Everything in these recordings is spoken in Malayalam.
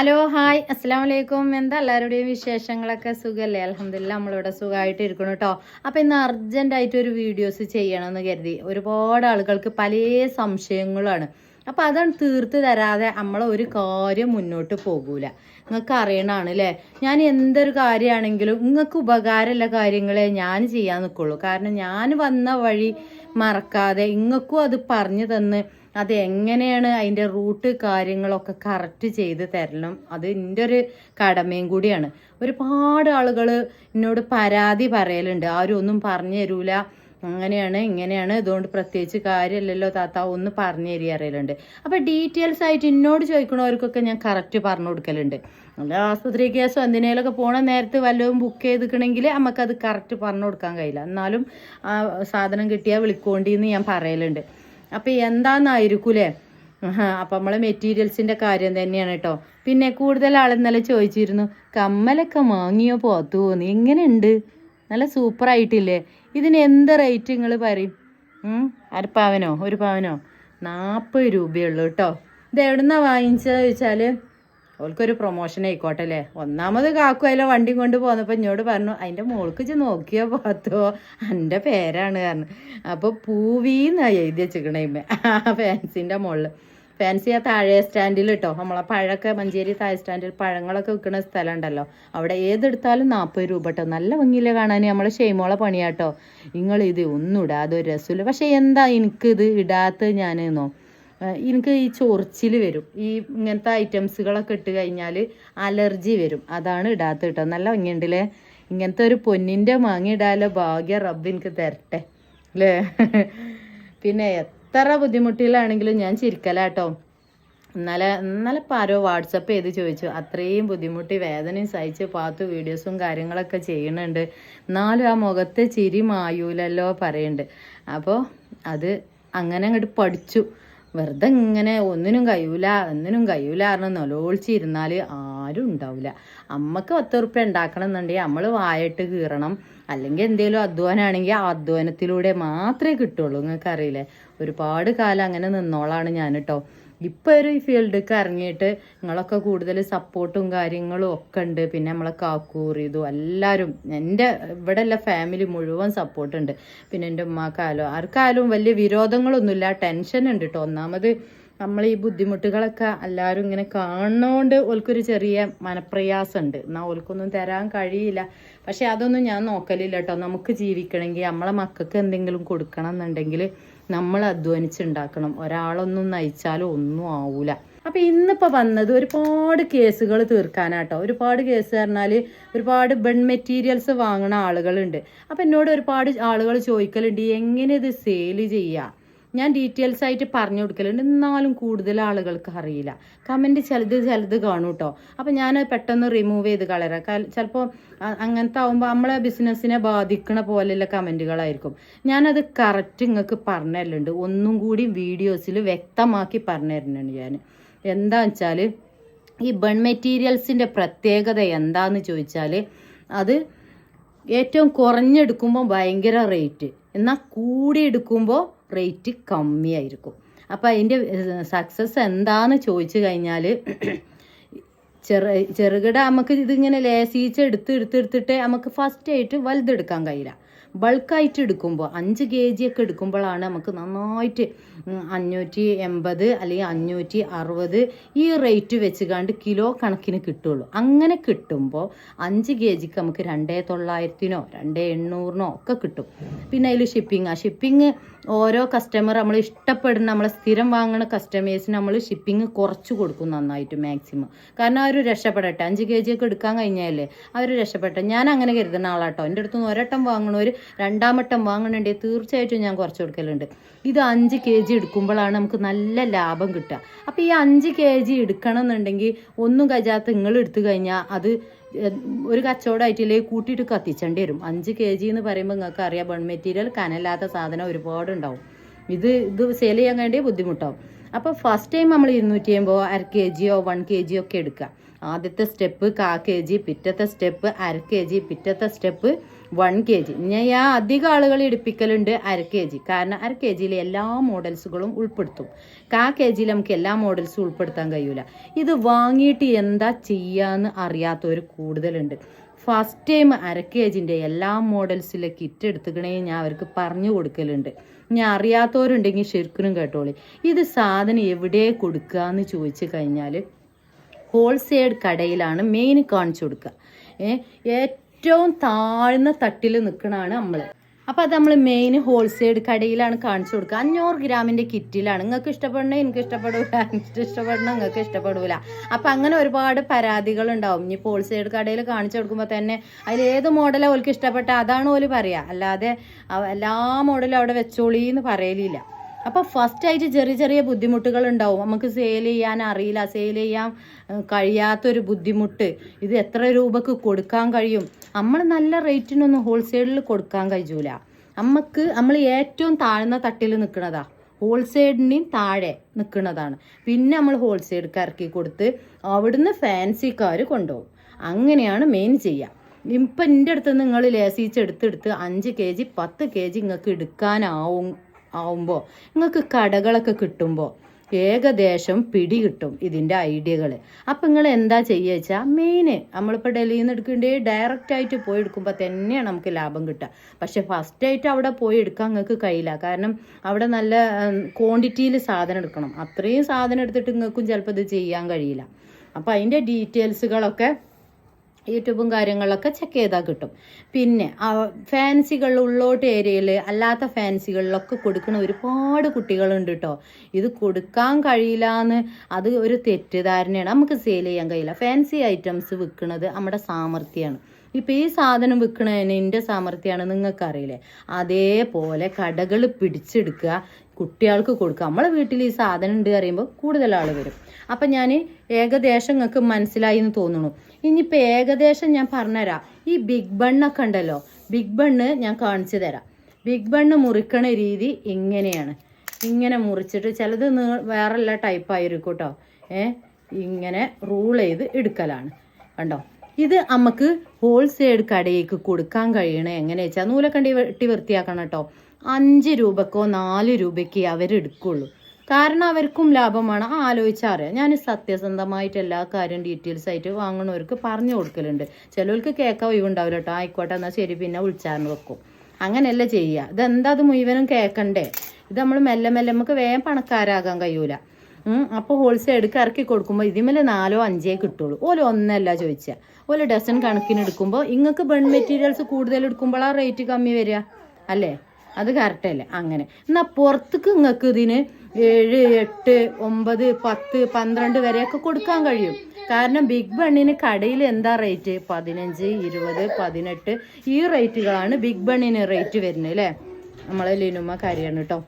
ഹലോ ഹായ് അസ്സാം വലൈക്കും എന്താ എല്ലാവരുടെയും വിശേഷങ്ങളൊക്കെ? സുഖമല്ലേ അലഹമില്ല നമ്മളിവിടെ സുഖമായിട്ട് ഇരിക്കണം കേട്ടോ അപ്പം ഇന്ന് അർജന്റായിട്ട് ഒരു വീഡിയോസ് ചെയ്യണമെന്ന് കരുതി. ഒരുപാട് ആളുകൾക്ക് പല സംശയങ്ങളാണ് അപ്പം അതാണ് തീർത്ത് തരാതെ നമ്മളെ ഒരു കാര്യം മുന്നോട്ട് പോകൂല. നിങ്ങൾക്ക് അറിയണമാണ് അല്ലേ ഞാൻ എന്തൊരു കാര്യമാണെങ്കിലും നിങ്ങൾക്ക് ഉപകാരമുള്ള കാര്യങ്ങളെ ഞാൻ ചെയ്യാൻ നിൽക്കുള്ളൂ കാരണം ഞാൻ വന്ന വഴി മറക്കാതെ ഇങ്ങൾക്കും അത് പറഞ്ഞു തന്ന് അത് എങ്ങനെയാണ് അതിന്റെ റൂട്ട് കാര്യങ്ങളൊക്കെ കറക്റ്റ് ചെയ്ത് തരണം? അത് എന്റെ ഒരു കടമയും കൂടിയാണ്. ഒരുപാട് ആളുകൾ എന്നോട് പരാതി പറയലുണ്ട്. ആരും ഒന്നും പറഞ്ഞു തരൂല. അങ്ങനെയാണ് ഇങ്ങനെയാണ് ഇതുകൊണ്ട് പ്രത്യേകിച്ച് കാര്യമല്ലല്ലോ താത്ത ഒന്ന് പറഞ്ഞു തരി അറിയലുണ്ട് അപ്പോൾ ഡീറ്റെയിൽസ് ആയിട്ട് എന്നോട് ചോദിക്കണവർക്കൊക്കെ ഞാൻ കറക്റ്റ് പറഞ്ഞു കൊടുക്കലുണ്ട്. നല്ല ആസ്പത്രി കേസോ എന്തിനേലൊക്കെ പോണ നേരത്ത് വല്ലതും ബുക്ക് ചെയ്തിക്കണമെങ്കിൽ നമുക്കത് കറക്റ്റ് പറഞ്ഞു കൊടുക്കാൻ കഴിയില്ല. എന്നാലും സാധനം കിട്ടിയാൽ വിളിക്കോണ്ടിന്ന് ഞാൻ പറയലുണ്ട്. അപ്പം എന്താന്നായിരിക്കൂലേ? അപ്പം നമ്മളെ മെറ്റീരിയൽസിന്റെ കാര്യം തന്നെയാണ് കേട്ടോ. പിന്നെ കൂടുതൽ ആൾ ചോദിച്ചിരുന്നു കമ്മലൊക്കെ വാങ്ങിയോ പോത്തു? എങ്ങനെയുണ്ട്? നല്ല സൂപ്പറായിട്ടില്ലേ ഇതിന് എന്ത് റേറ്റ് നിങ്ങൾ പറയും? അര പവനോ? ഒരു പവനോ? നാൽപ്പത് രൂപയുള്ളൂ കേട്ടോ. ഇത് എവിടുന്നാ വാങ്ങിച്ചതെന്ന് ചോദിച്ചാൽ ഓൾക്കൊരു പ്രൊമോഷൻ ആയിക്കോട്ടെ അല്ലേ? ഒന്നാമത് കാക്കു അതിലെ വണ്ടി കൊണ്ട് പോന്നപ്പോൾ എന്നോട് പറഞ്ഞു അതിന്റെ മോൾക്ക് വെച്ച് നോക്കിയോ പാത്തോ? എന്റെ പേരാണ് കാരണം അപ്പോൾ പൂവീന്ന് എഴുതി വെച്ചിരിക്കണേ ഇമ്മ. ആ ഫാൻസിന്റെ മുകളിൽ ഫാൻസി ആ താഴെ സ്റ്റാൻഡിൽ കേട്ടോ നമ്മളെ പഴമൊക്കെ മഞ്ചേരി താഴെ സ്റ്റാൻഡിൽ പഴങ്ങളൊക്കെ വിൽക്കുന്ന സ്ഥലം ഉണ്ടല്ലോ അവിടെ ഏതെടുത്താലും നാൽപ്പത് രൂപ കേട്ടോ നല്ല ഭംഗിയില്ല കാണാൻ നമ്മളെ ഷെയ്മോളെ പണിയാട്ടോ നിങ്ങൾ ഇത് ഒന്നും ഇടാതെ ഒരു രസമില്ല. പക്ഷേ എന്താ എനിക്കിത് ഇടാത്തത് ഞാനെന്നോ എനിക്ക് ഈ ചൊറിച്ചിൽ വരും. ഈ ഇങ്ങനത്തെ ഐറ്റംസുകളൊക്കെ ഇട്ട് കഴിഞ്ഞാൽ അലർജി വരും. അതാണ് ഇടാത്ത കേട്ടോ. നല്ല ഭംഗിയുണ്ടല്ലേ? ഇങ്ങനത്തെ ഒരു പൊന്നിന്റെ മാങ്ങ ഇടാലോ ഭാഗ്യ റബ്ബ് എനിക്ക് തരട്ടെ. അല്ലേ? പിന്നെ എത്ര ബുദ്ധിമുട്ടിലാണെങ്കിലും ഞാൻ ചിരിക്കലാട്ടോ ഇന്നലെ ഇന്നലെ ഇപ്പോൾ ആരോ വാട്സപ്പ് ചെയ്ത് ചോദിച്ചു. അത്രയും ബുദ്ധിമുട്ടി വേദനയും സഹിച്ച് പാത്തു വീഡിയോസും കാര്യങ്ങളൊക്കെ ചെയ്യുന്നുണ്ട്. എന്നാലും ആ മുഖത്തെ ചിരി മായൂലല്ലോ പറയുന്നുണ്ട്. അപ്പോൾ അത് അങ്ങനെ അങ്ങോട്ട് പഠിച്ചു. വെറുതെ ഇങ്ങനെ ഒന്നിനും കഴിയൂല ഒന്നിനും കഴിയൂല കാരണം നിലവിളിച്ചിരുന്നാൽ ആരും ഉണ്ടാവില്ല അമ്മയ്ക്ക് പത്ത് ഉറുപ്പ്യ ഉണ്ടാക്കണം എന്നുണ്ടെങ്കിൽ നമ്മൾ വായിട്ട് കീറണം. അല്ലെങ്കിൽ എന്തെങ്കിലും അധ്വാനാണെങ്കിൽ ആ അധ്വാനത്തിലൂടെ മാത്രമേ കിട്ടുള്ളൂ. നിങ്ങൾക്ക് അറിയില്ലേ ഒരുപാട് കാലം അങ്ങനെ നിന്നോളാണ് ഞാൻ കേട്ടോ ഇപ്പോൾ ഒരു ഫീൽഡിലേക്ക് ഇറങ്ങിയിട്ട് നിങ്ങളൊക്കെ കൂടുതൽ സപ്പോർട്ടും കാര്യങ്ങളും ഒക്കെ ഉണ്ട്. പിന്നെ നമ്മളെ കാക്കൂറിയതും എല്ലാവരും എന്റെ ഇവിടെ ഉള്ള ഫാമിലി മുഴുവൻ സപ്പോർട്ടുണ്ട് പിന്നെ എന്റെ ഉമ്മാക്കായാലും ആർക്കാലും വലിയ വിരോധങ്ങളൊന്നുമില്ല ടെൻഷൻ ഉണ്ട് കേട്ടോ ഒന്നാമത് നമ്മൾ ഈ ബുദ്ധിമുട്ടുകളൊക്കെ എല്ലാവരും ഇങ്ങനെ കാണുന്നതുകൊണ്ട് ഓൽക്കൊരു ചെറിയ മനപ്രയാസമുണ്ട് എന്നാൽ ഓൽക്കൊന്നും തരാൻ കഴിയില്ല. പക്ഷെ അതൊന്നും ഞാൻ നോക്കലില്ല കേട്ടോ നമുക്ക് ജീവിക്കണമെങ്കിൽ നമ്മളെ മക്കൾക്ക് എന്തെങ്കിലും കൊടുക്കണം എന്നുണ്ടെങ്കിൽ നമ്മൾ അധ്വാനിച്ചുണ്ടാക്കണം. ഒരാളൊന്നും നയിച്ചാലും ഒന്നും ആവൂല. അപ്പൊ ഇന്നിപ്പോ വന്നത് ഒരുപാട് കേസുകൾ തീർക്കാനാട്ടോ. ഒരുപാട് കേസ് പറഞ്ഞാൽ ഒരുപാട് ബൺ മെറ്റീരിയൽസ് വാങ്ങുന്ന ആളുകളുണ്ട്. അപ്പൊ എന്നോട് ഒരുപാട് ആളുകൾ ചോദിക്കലുണ്ട് എങ്ങനെ ഇത് സെയിൽ ചെയ്യാം? ഞാൻ ഡീറ്റെയിൽസ് ആയിട്ട് പറഞ്ഞു കൊടുക്കലുണ്ട്. എന്നാലും കൂടുതൽ ആളുകൾക്ക് അറിയില്ല. കമന്റ് ചിലത് ചിലത് കാണും കേട്ടോ അപ്പം ഞാൻ പെട്ടെന്ന് റിമൂവ് ചെയ്ത് കളയാം. ചിലപ്പോൾ അങ്ങനത്തെ ആകുമ്പോൾ നമ്മളെ ബിസിനസ്സിനെ ബാധിക്കണ പോലെയുള്ള കമന്റുകളായിരിക്കും ഞാനത് കറക്റ്റ് നിങ്ങൾക്ക് പറഞ്ഞു ഒന്നും കൂടി വീഡിയോസിൽ വ്യക്തമാക്കി പറഞ്ഞു തരുന്നുണ്ട് ഞാൻ എന്താ വെച്ചാൽ ഈ ബൺ മെറ്റീരിയൽസിന്റെ പ്രത്യേകത എന്താന്ന് ചോദിച്ചാൽ അത് ഏറ്റവും കുറഞ്ഞെടുക്കുമ്പോൾ ഭയങ്കര റേറ്റ് എന്നാൽ കൂടി എടുക്കുമ്പോൾ റേറ്റ് കമ്മിയായിരിക്കും. അപ്പോൾ അതിന്റെ സക്സസ് എന്താണെന്ന് ചോദിച്ചു കഴിഞ്ഞാൽ ചെറു ചെറുകിട നമുക്ക് ഇതിങ്ങനെ ലേസീച്ച് എടുത്ത് എടുത്ത് എടുത്തിട്ട് നമുക്ക് ഫസ്റ്റ് ആയിട്ട് വലുതെടുക്കാൻ കഴിയില്ല. ബൾക്കായിട്ട് എടുക്കുമ്പോൾ അഞ്ച് കെ ജി ഒക്കെ എടുക്കുമ്പോഴാണ് നമുക്ക് നന്നായിട്ട് അഞ്ഞൂറ്റി എൺപത് അല്ലെങ്കിൽ അഞ്ഞൂറ്റി അറുപത് ഈ റേറ്റ് വെച്ച് കണ്ട് കിലോ കണക്കിന് കിട്ടുള്ളൂ. അങ്ങനെ കിട്ടുമ്പോൾ അഞ്ച് കെ ജിക്ക് നമുക്ക് രണ്ടേ തൊള്ളായിരത്തിനോ രണ്ടേ എണ്ണൂറിനോ ഒക്കെ കിട്ടും. പിന്നെ അതിൽ ഷിപ്പിംഗ് ആ. ഷിപ്പിംഗ് ഓരോ കസ്റ്റമർ നമ്മൾ ഇഷ്ടപ്പെടുന്ന നമ്മളെ സ്ഥിരം വാങ്ങുന്ന കസ്റ്റമേഴ്സിന് നമ്മൾ ഷിപ്പിംഗ് കുറച്ച് കൊടുക്കും നന്നായിട്ട് മാക്സിമം കാരണം അവർ രക്ഷപ്പെടട്ടെ. അഞ്ച് കെ ഒക്കെ എടുക്കാൻ കഴിഞ്ഞാലേ അവർ രക്ഷപ്പെട്ടെ ഞാൻ അങ്ങനെ കരുതുന്ന ആളാട്ടോ. എന്റെ അടുത്ത് നിന്ന് ഒരട്ടം വാങ്ങണവർ രണ്ടാമട്ടം വാങ്ങണുണ്ടെങ്കിൽ തീർച്ചയായിട്ടും ഞാൻ കുറച്ച് കൊടുക്കലുണ്ട്. ഇത് അഞ്ച് കെ ജി എടുക്കുമ്പോഴാണ് നമുക്ക് നല്ല ലാഭം കിട്ടുക. അപ്പോൾ ഈ അഞ്ച് കെ ജി എടുക്കണം എന്നുണ്ടെങ്കിൽ ഒന്നും കഴിയാത്ത നിങ്ങൾ എടുത്തു കഴിഞ്ഞാൽ അത് ഒരു കച്ചവടമായിട്ടില്ലേ കൂട്ടിയിട്ട് കത്തിച്ചേണ്ടി വരും. അഞ്ച് കെ ജി എന്ന് പറയുമ്പോൾ നിങ്ങൾക്ക് അറിയാം ബൺ മെറ്റീരിയൽ കനലാത്ത സാധനം ഒരുപാട് ഉണ്ടാവും ഇത് ഇത് സെയിൽ ചെയ്യാൻ വേണ്ടി ബുദ്ധിമുട്ടാവും. അപ്പോൾ ഫസ്റ്റ് ടൈം നമ്മൾ ഇരുന്നൂറ്റി അമ്പതോ അര കെ ജിയോ വൺ കെ ജിയോ ഒക്കെ എടുക്കുക. ആദ്യത്തെ സ്റ്റെപ്പ് കാ കെ ജി പിറ്റത്തെ സ്റ്റെപ്പ് അര കെ ജി പിറ്റത്തെ സ്റ്റെപ്പ് വൺ കെ ജി. ഞാൻ ആ അധികം ആളുകൾ ഇടിപ്പിക്കലുണ്ട് അര കെ ജി. കാരണം അര കെ ജിയിൽ എല്ലാ മോഡൽസുകളും ഉൾപ്പെടുത്തും. കാ കെ ജിയിൽ നമുക്ക് എല്ലാ മോഡൽസും ഉൾപ്പെടുത്താൻ കഴിയൂല. ഇത് വാങ്ങിയിട്ട് എന്താ ചെയ്യാന്ന് അറിയാത്തവർ കൂടുതലുണ്ട്. ഫസ്റ്റ് ടൈം അര കെ ജിന്റെ എല്ലാ മോഡൽസിലെ കിറ്റ് എടുത്തുക്കണേ ഞാൻ അവർക്ക് പറഞ്ഞു കൊടുക്കലുണ്ട്. ഞാൻ അറിയാത്തവരുണ്ടെങ്കിൽ ശരിക്കും കേട്ടോളി. ഇത് സാധനം എവിടെ കൊടുക്കുക എന്ന് ചോദിച്ചു കഴിഞ്ഞാൽ ഹോൾസെയിൽ കടയിലാണ് മെയിൻ കാണിച്ചു കൊടുക്കുക. ഏ ഏറ്റവും താഴ്ന്ന തട്ടിൽ നിൽക്കണാണ് നമ്മൾ അപ്പോൾ അത് നമ്മൾ മെയിൻ ഹോൾസെയിൽ കടയിലാണ് കാണിച്ചു കൊടുക്കുക. അഞ്ഞൂറ് ഗ്രാമിന്റെ കിറ്റിലാണ്. നിങ്ങൾക്ക് ഇഷ്ടപ്പെടണ? എനിക്ക് ഇഷ്ടപ്പെടില്ല എനിക്ക് ഇഷ്ടപ്പെടണ? നിങ്ങൾക്ക് ഇഷ്ടപ്പെടില്ല അപ്പം അങ്ങനെ ഒരുപാട് പരാതികൾ ഉണ്ടാവും ഇനി ഹോൾസെയിൽ കടയിൽ കാണിച്ചു കൊടുക്കുമ്പോൾ തന്നെ അതിൽ ഏത് മോഡലാണ് ഓൾക്ക് ഇഷ്ടപ്പെട്ട അതാണ് ഓൽ പറയുക അല്ലാതെ എല്ലാ മോഡലും അവിടെ വെച്ചോളി എന്ന് പറയലില്ല. അപ്പോൾ ഫസ്റ്റ് ആയിട്ട് ചെറിയ ചെറിയ ബുദ്ധിമുട്ടുകൾ ഉണ്ടാവും നമുക്ക് സെയിൽ ചെയ്യാൻ അറിയില്ല. സെയിൽ ചെയ്യാൻ കഴിയാത്തൊരു ബുദ്ധിമുട്ട്. ഇത് എത്ര രൂപക്ക് കൊടുക്കാൻ കഴിയും? നമ്മൾ നല്ല റേറ്റിനൊന്നും ഹോൾസെയിലിൽ കൊടുക്കാൻ കഴിയൂല. നമുക്ക് നമ്മൾ ഏറ്റവും താഴ്ന്ന തട്ടിൽ നിൽക്കുന്നതാ. ഹോൾസെയിലിനും താഴെ നിൽക്കുന്നതാണ്. പിന്നെ നമ്മൾ ഹോൾസെയിൽക്കാർക്ക് കൊടുത്ത് അവിടുന്ന് ഫാൻസിക്കാർ കൊണ്ടുപോകും. അങ്ങനെയാണ് മെയിൻ ചെയ്യുക ഇപ്പം എന്റെ അടുത്ത് നിങ്ങൾ ലേസീച്ച് എടുത്തെടുത്ത് അഞ്ച് കെ ജി പത്ത് കെ ജി നിങ്ങൾക്ക് എടുക്കാനാവും. ആവുമ്പോൾ നിങ്ങൾക്ക് കടകളൊക്കെ കിട്ടുമ്പോൾ ഏകദേശം പിടി കിട്ടും ഇതിന്റെ ഐഡിയകൾ അപ്പം നിങ്ങൾ എന്താ ചെയ്യുക വെച്ചാൽ മെയിൻ നമ്മളിപ്പോൾ ഡൽഹിയിൽ നിന്ന് എടുക്കേണ്ടി ഡയറക്റ്റ് ആയിട്ട് പോയി എടുക്കുമ്പോൾ തന്നെയാണ് നമുക്ക് ലാഭം കിട്ടുക. പക്ഷേ ഫസ്റ്റ് ആയിട്ട് അവിടെ പോയി എടുക്കാൻ നിങ്ങൾക്ക് കഴിയില്ല. കാരണം അവിടെ നല്ല ക്വാണ്ടിറ്റിയിൽ സാധനം എടുക്കണം. അത്രയും സാധനം എടുത്തിട്ട് നിങ്ങൾക്കും ചിലപ്പോൾ ഇത് ചെയ്യാൻ കഴിയില്ല. അപ്പോൾ അതിന്റെ ഡീറ്റെയിൽസുകളൊക്കെ യൂട്യൂബും കാര്യങ്ങളൊക്കെ ചെക്ക് ചെയ്താൽ കിട്ടും. പിന്നെ ഫാൻസികൾ ഉള്ളോട്ട് ഏരിയയിൽ അല്ലാത്ത ഫാൻസികളിലൊക്കെ കൊടുക്കുന്ന ഒരുപാട് കുട്ടികളുണ്ട് കേട്ടോ ഇത് കൊടുക്കാൻ കഴിയില്ല എന്ന് അത് ഒരു തെറ്റിദ്ധാരണയാണ്. നമുക്ക് സെയിൽ ചെയ്യാൻ കഴിയില്ല. ഫാൻസി ഐറ്റംസ് വിൽക്കുന്നത് നമ്മുടെ സാമർഥ്യമാണ് ഇപ്പം ഈ സാധനം വിൽക്കണതിന് എന്റെ സാമർഥ്യമാണ് നിങ്ങൾക്കറിയില്ലേ? അതേപോലെ കടകൾ പിടിച്ചെടുക്കുക കുട്ടികൾക്ക് കൊടുക്കുക. നമ്മളെ വീട്ടിൽ ഈ സാധനം ഉണ്ട് അറിയുമ്പോൾ കൂടുതൽ ആൾ വരും. അപ്പം ഞാൻ ഏകദേശം നിങ്ങൾക്ക് മനസ്സിലായി എന്ന് തോന്നുന്നു. ഇനിയിപ്പോൾ ഏകദേശം ഞാൻ പറഞ്ഞുതരാം. ഈ ബിഗ് ബണ്ണൊക്കെ ഉണ്ടല്ലോ ബിഗ് ബണ്ണ് ഞാൻ കാണിച്ചു തരാം. ബിഗ് ബണ്ണ് മുറിക്കണ രീതി ഇങ്ങനെയാണ്. ഇങ്ങനെ മുറിച്ചിട്ട് ചിലത് നീ വേറെല്ല ടൈപ്പായിരിക്കും കേട്ടോ. ഏ ഇങ്ങനെ റൂൾ ചെയ്ത് എടുക്കലാണ്. കണ്ടോ? ഇത് നമുക്ക് ഹോൾസെയിൽ കടയിലേക്ക് കൊടുക്കാൻ കഴിയണേ. എങ്ങനെ വെച്ചാൽ നൂലക്കണ്ടി വെട്ടി വൃത്തിയാക്കണം കേട്ടോ. അഞ്ച് രൂപക്കോ നാല് രൂപയ്ക്ക് അവരെടുക്കുള്ളൂ കാരണം അവർക്കും ലാഭമാണ്. ആലോചിച്ചാറ് ഞാൻ സത്യസന്ധമായിട്ട് എല്ലാ കാര്യം ഡീറ്റെയിൽസ് ആയിട്ട് വാങ്ങണവർക്ക് പറഞ്ഞു കൊടുക്കലുണ്ട്. ചിലവർക്ക് കേൾക്കാൻ ഒഴിവുണ്ടാവില്ല കേട്ടോ. ആയിക്കോട്ടെ എന്നാൽ ശരി പിന്നെ വിളിച്ചാറിന് വെക്കും. അങ്ങനെയല്ല ചെയ്യുക. ഇതെന്താ അത് മുഴുവനും കേൾക്കണ്ടേ? ഇത് നമ്മൾ മെല്ലെ മെല്ലെ നമുക്ക് വേഗം പണക്കാരാകാൻ കഴിയൂല. അപ്പോൾ ഹോൾസെയിൽ എടുക്കി ഇറക്കി കൊടുക്കുമ്പോൾ ഇതിമേലെ നാലോ അഞ്ചേ കിട്ടുള്ളൂ. ഓല ഒന്നല്ല ചോദിച്ചാൽ ഓല ഡസൺ കണക്കിന് എടുക്കുമ്പോൾ ഇങ്ങൾക്ക് ബൺ മെറ്റീരിയൽസ് കൂടുതൽ എടുക്കുമ്പോൾ ആ റേറ്റ് കമ്മി വരിക. അല്ലേ? അത് കറക്റ്റല്ലേ അങ്ങനെ. എന്നാൽ പുറത്തേക്ക് നിങ്ങൾക്ക് ഇതിന് ഏഴ് എട്ട് ഒമ്പത് പത്ത് പന്ത്രണ്ട് വരെയൊക്കെ കൊടുക്കാൻ കഴിയും. കാരണം ബിഗ് ബണ്ണിന് കടയിൽ എന്താ റേറ്റ് പതിനഞ്ച് ഇരുപത് പതിനെട്ട് ഈ റേറ്റുകളാണ് ബിഗ് ബണ്ണിന് റേറ്റ് വരുന്നത് അല്ലേ? നമ്മളെ ലിനുമ കാര്യമാണ് കേട്ടോ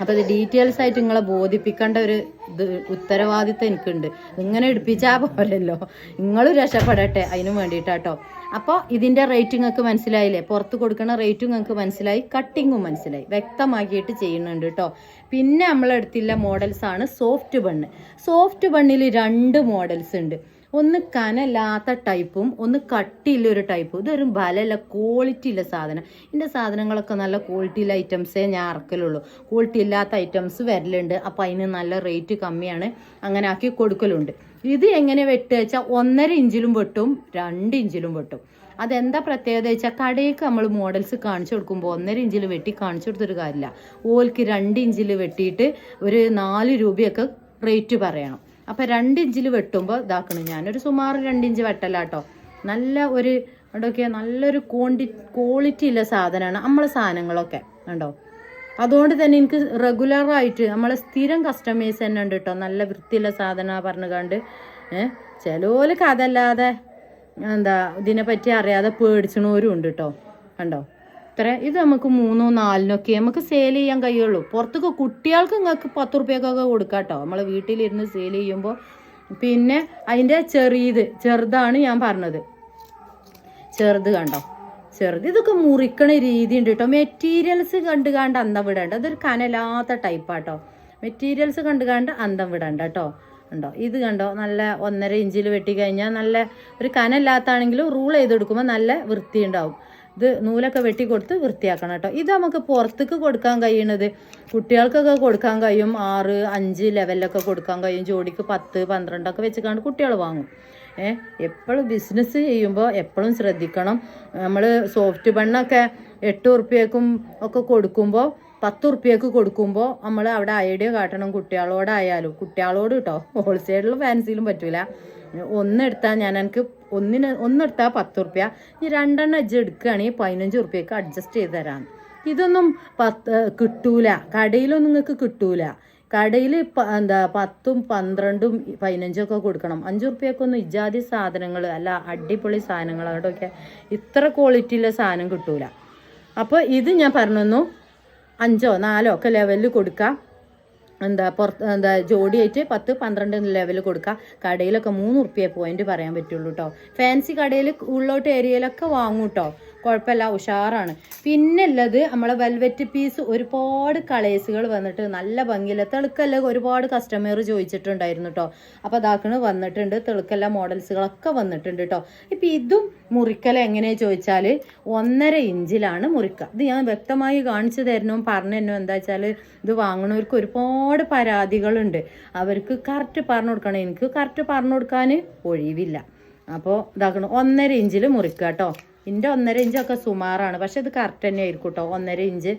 അപ്പോൾ ഇത് ഡീറ്റെയിൽസ് ആയിട്ട് നിങ്ങളെ ബോധിപ്പിക്കേണ്ട ഒരു ഇത് ഉത്തരവാദിത്തം എനിക്കുണ്ട്. ഇങ്ങനെ എടുപ്പിച്ചാൽ പോരല്ലോ. നിങ്ങളും രക്ഷപ്പെടട്ടെ അതിനു വേണ്ടിയിട്ടാട്ടോ. അപ്പോൾ ഇതിന്റെ റേറ്റ് നിങ്ങൾക്ക് മനസ്സിലായില്ലേ? പുറത്ത് കൊടുക്കുന്ന റേറ്റും നിങ്ങൾക്ക് മനസ്സിലായി. കട്ടിങ്ങും മനസ്സിലായി. വ്യക്തമാക്കിയിട്ട് ചെയ്യുന്നുണ്ട് കേട്ടോ പിന്നെ നമ്മളെടുത്തില്ല മോഡൽസ് ആണ് സോഫ്റ്റ് ബണ്ണ് സോഫ്റ്റ് ബണ്ണിൽ രണ്ട് മോഡൽസ് ഉണ്ട്. ഒന്ന് കനല്ലാത്ത ടൈപ്പും ഒന്ന് കട്ടിയുള്ള ഒരു ടൈപ്പും ഇതൊരു ബലമല്ല ക്വാളിറ്റി ഉള്ള സാധനം. എന്റെ സാധനങ്ങളൊക്കെ നല്ല ക്വാളിറ്റി ഉള്ള ഐറ്റംസേ ഞാൻ ഇറക്കലുള്ളൂ ക്വാളിറ്റി ഇല്ലാത്ത ഐറ്റംസ് വരലുണ്ട്. അപ്പോൾ അതിന് നല്ല റേറ്റ് കമ്മിയാണ്. അങ്ങനെ ആക്കി കൊടുക്കലുണ്ട്. ഇത് എങ്ങനെ വെട്ടുക വെച്ചാൽ ഒന്നര ഇഞ്ചിലും വെട്ടും രണ്ട് ഇഞ്ചിലും വെട്ടും. അതെന്താ പ്രത്യേകത വെച്ചാൽ കടയിലേക്ക് നമ്മൾ മോഡൽസ് കാണിച്ചു കൊടുക്കുമ്പോൾ ഒന്നര ഇഞ്ചിൽ വെട്ടി കാണിച്ചു കൊടുത്തൊരു കാര്യമില്ല. ഓൽക്ക് രണ്ട് ഇഞ്ചിൽ വെട്ടിയിട്ട് ഒരു നാല് രൂപയൊക്കെ റേറ്റ് പറയണം. അപ്പം രണ്ട് ഇഞ്ചിൽ വെട്ടുമ്പോൾ ഇതാക്കണം ഞാനൊരു സുമാറ് രണ്ട് ഇഞ്ച് വെട്ടലാട്ടോ നല്ല ഒരു അവിടെയൊക്കെ നല്ലൊരു ക്വാണ്ടി ക്വാളിറ്റി ഉള്ള സാധനമാണ് നമ്മളെ സാധനങ്ങളൊക്കെ. കണ്ടോ? അതുകൊണ്ട് തന്നെ എനിക്ക് റെഗുലറായിട്ട് നമ്മളെ സ്ഥിരം കസ്റ്റമേഴ്സ് തന്നെ ഉണ്ട് കേട്ടോ നല്ല വൃത്തിയുള്ള സാധന പറഞ്ഞു കണ്ട്. ഏഹ് ചിലവർക്ക് അതല്ലാതെ എന്താ ഇതിനെപ്പറ്റി അറിയാതെ പേടിച്ചണവരും ഉണ്ട് കേട്ടോ കണ്ടോ? ഇത്ര ഇത് നമുക്ക് മൂന്നോ നാലിനൊക്കെ നമുക്ക് സെയിൽ ചെയ്യാൻ കഴിയുള്ളൂ. പുറത്തൊക്കെ കുട്ടികൾക്ക് നിങ്ങൾക്ക് പത്ത് റുപ്യക്കൊക്കെ കൊടുക്കാം കേട്ടോ നമ്മളെ വീട്ടിലിരുന്ന് സെയിൽ ചെയ്യുമ്പോൾ പിന്നെ അതിന്റെ ചെറിയത് ചെറുതാണ് ഞാൻ പറഞ്ഞത്. ചെറുത് കണ്ടോ? ചെറുത് ഇതൊക്കെ മുറിക്കണ രീതി ഉണ്ട് കേട്ടോ. മെറ്റീരിയൽസ് കണ്ടു കണ്ട് അന്തം വിടണ്ട. അതൊരു കനലാത്ത ടൈപ്പാട്ടോ മെറ്റീരിയൽസ് കണ്ടു കണ്ട് അന്തം വിടണ്ട കേട്ടോ ഉണ്ടോ ഇത് കണ്ടോ? നല്ല ഒന്നര ഇഞ്ചിൽ വെട്ടി കഴിഞ്ഞാൽ നല്ല ഒരു കനല്ലാത്താണെങ്കിലും റൂൾ ചെയ്ത് കൊടുക്കുമ്പോൾ നല്ല വൃത്തി ഉണ്ടാവും ഇത് നൂലൊക്കെ വെട്ടി കൊടുത്ത് വൃത്തിയാക്കണം കേട്ടോ ഇത് നമുക്ക് പുറത്തേക്ക് കൊടുക്കാൻ കഴിയണത് കുട്ടികൾക്കൊക്കെ കൊടുക്കാൻ കഴിയും. ആറ് അഞ്ച് ലെവലിലൊക്കെ കൊടുക്കാൻ കഴിയും. ജോഡിക്ക് പത്ത് പന്ത്രണ്ടൊക്കെ വെച്ചിട്ടാണ് കുട്ടികൾ വാങ്ങും. എപ്പോഴും ബിസിനസ് ചെയ്യുമ്പോൾ എപ്പോഴും ശ്രദ്ധിക്കണം. നമ്മൾ സോഫ്റ്റ് ബണ്ണൊക്കെ എട്ട് ഉറുപ്പ്യക്കും ഒക്കെ കൊടുക്കുമ്പോൾ പത്ത് ഉറുപ്പ്യക്ക് കൊടുക്കുമ്പോൾ നമ്മൾ അവിടെ ഐഡിയ കാട്ടണം കുട്ടികളോടായാലും. കുട്ടികളോട് കേട്ടോ ഹോൾസെയിലും ഫാൻസിയിലും പറ്റൂല. ഒന്നെടുത്താൽ ഞാൻ എനിക്ക് ഒന്നിന് ഒന്നെടുത്താൽ പത്ത് ഉറുപ്പ്യ. ഇനി രണ്ടെണ്ണം അജ്ജ് എടുക്കുകയാണെങ്കിൽ പതിനഞ്ച് ഉറുപ്പ്യക്ക് അഡ്ജസ്റ്റ് ചെയ്ത് തരാം ഇതൊന്നും പത്ത് കിട്ടൂല. കടയിലൊന്നും നിങ്ങൾക്ക് കിട്ടൂല. കടയിൽ എന്താ പത്തും പന്ത്രണ്ടും ഒക്കെ കൊടുക്കണം. അഞ്ച് ഒന്നും ഇജാതി സാധനങ്ങൾ അല്ല അടിപൊളി സാധനങ്ങൾ അവിടെയൊക്കെ ഇത്ര ക്വാളിറ്റിയുള്ള സാധനം കിട്ടൂല. അപ്പോൾ ഇത് ഞാൻ പറഞ്ഞു അഞ്ചോ നാലോ ഒക്കെ ലെവലിൽ കൊടുക്കാം. എന്താ പുറത്ത് എന്താ ജോഡിയായിട്ട് പത്ത് പന്ത്രണ്ട് ലെവൽ കൊടുക്കുക കടയിലൊക്കെ മൂന്ന് ഉറുപ്പ്യ പോയിന്റ് പറയാൻ പറ്റുള്ളൂ കേട്ടോ ഫാൻസി കടയിൽ ഉള്ളോട്ട് ഏരിയയിലൊക്കെ വാങ്ങും കേട്ടോ കുഴപ്പമില്ല ഉഷാറാണ്. പിന്നെ ഉള്ളത് നമ്മളെ വെൽവെറ്റ് പീസ് ഒരുപാട് കളേഴ്സുകൾ വന്നിട്ട് നല്ല ഭംഗിയില്ല. തെളുക്കല്ല ഒരുപാട് കസ്റ്റമർ ചോദിച്ചിട്ടുണ്ടായിരുന്നു കേട്ടോ അപ്പോൾ അതാക്കണ് വന്നിട്ടുണ്ട്. തെളുക്കല്ല മോഡൽസുകളൊക്കെ വന്നിട്ടുണ്ട് കേട്ടോ ഇപ്പം ഇതും മുറിക്കൽ എങ്ങനെയാ ചോദിച്ചാൽ ഒന്നര ഇഞ്ചിലാണ് മുറിക്കുക ഇത് ഞാൻ വ്യക്തമായി കാണിച്ചു തരണോ പറഞ്ഞു തരണം എന്താ വെച്ചാൽ ഇത് വാങ്ങണവർക്ക് ഒരുപാട് പരാതികളുണ്ട്. അവർക്ക് കറക്റ്റ് പറഞ്ഞു കൊടുക്കണം. എനിക്ക് കറക്റ്റ് പറഞ്ഞു കൊടുക്കാൻ ഒഴിവില്ല. അപ്പോൾ ഇതാക്കണം ഒന്നര ഇഞ്ചിൽ മുറിക്കുക കേട്ടോ ഇതിന്റെ ഒന്നര ഇഞ്ചൊക്കെ സുമാറാണ്. പക്ഷെ ഇത് കറക്റ്റ് തന്നെ ആയിരിക്കും കേട്ടോ ഒന്നര ഇഞ്ച്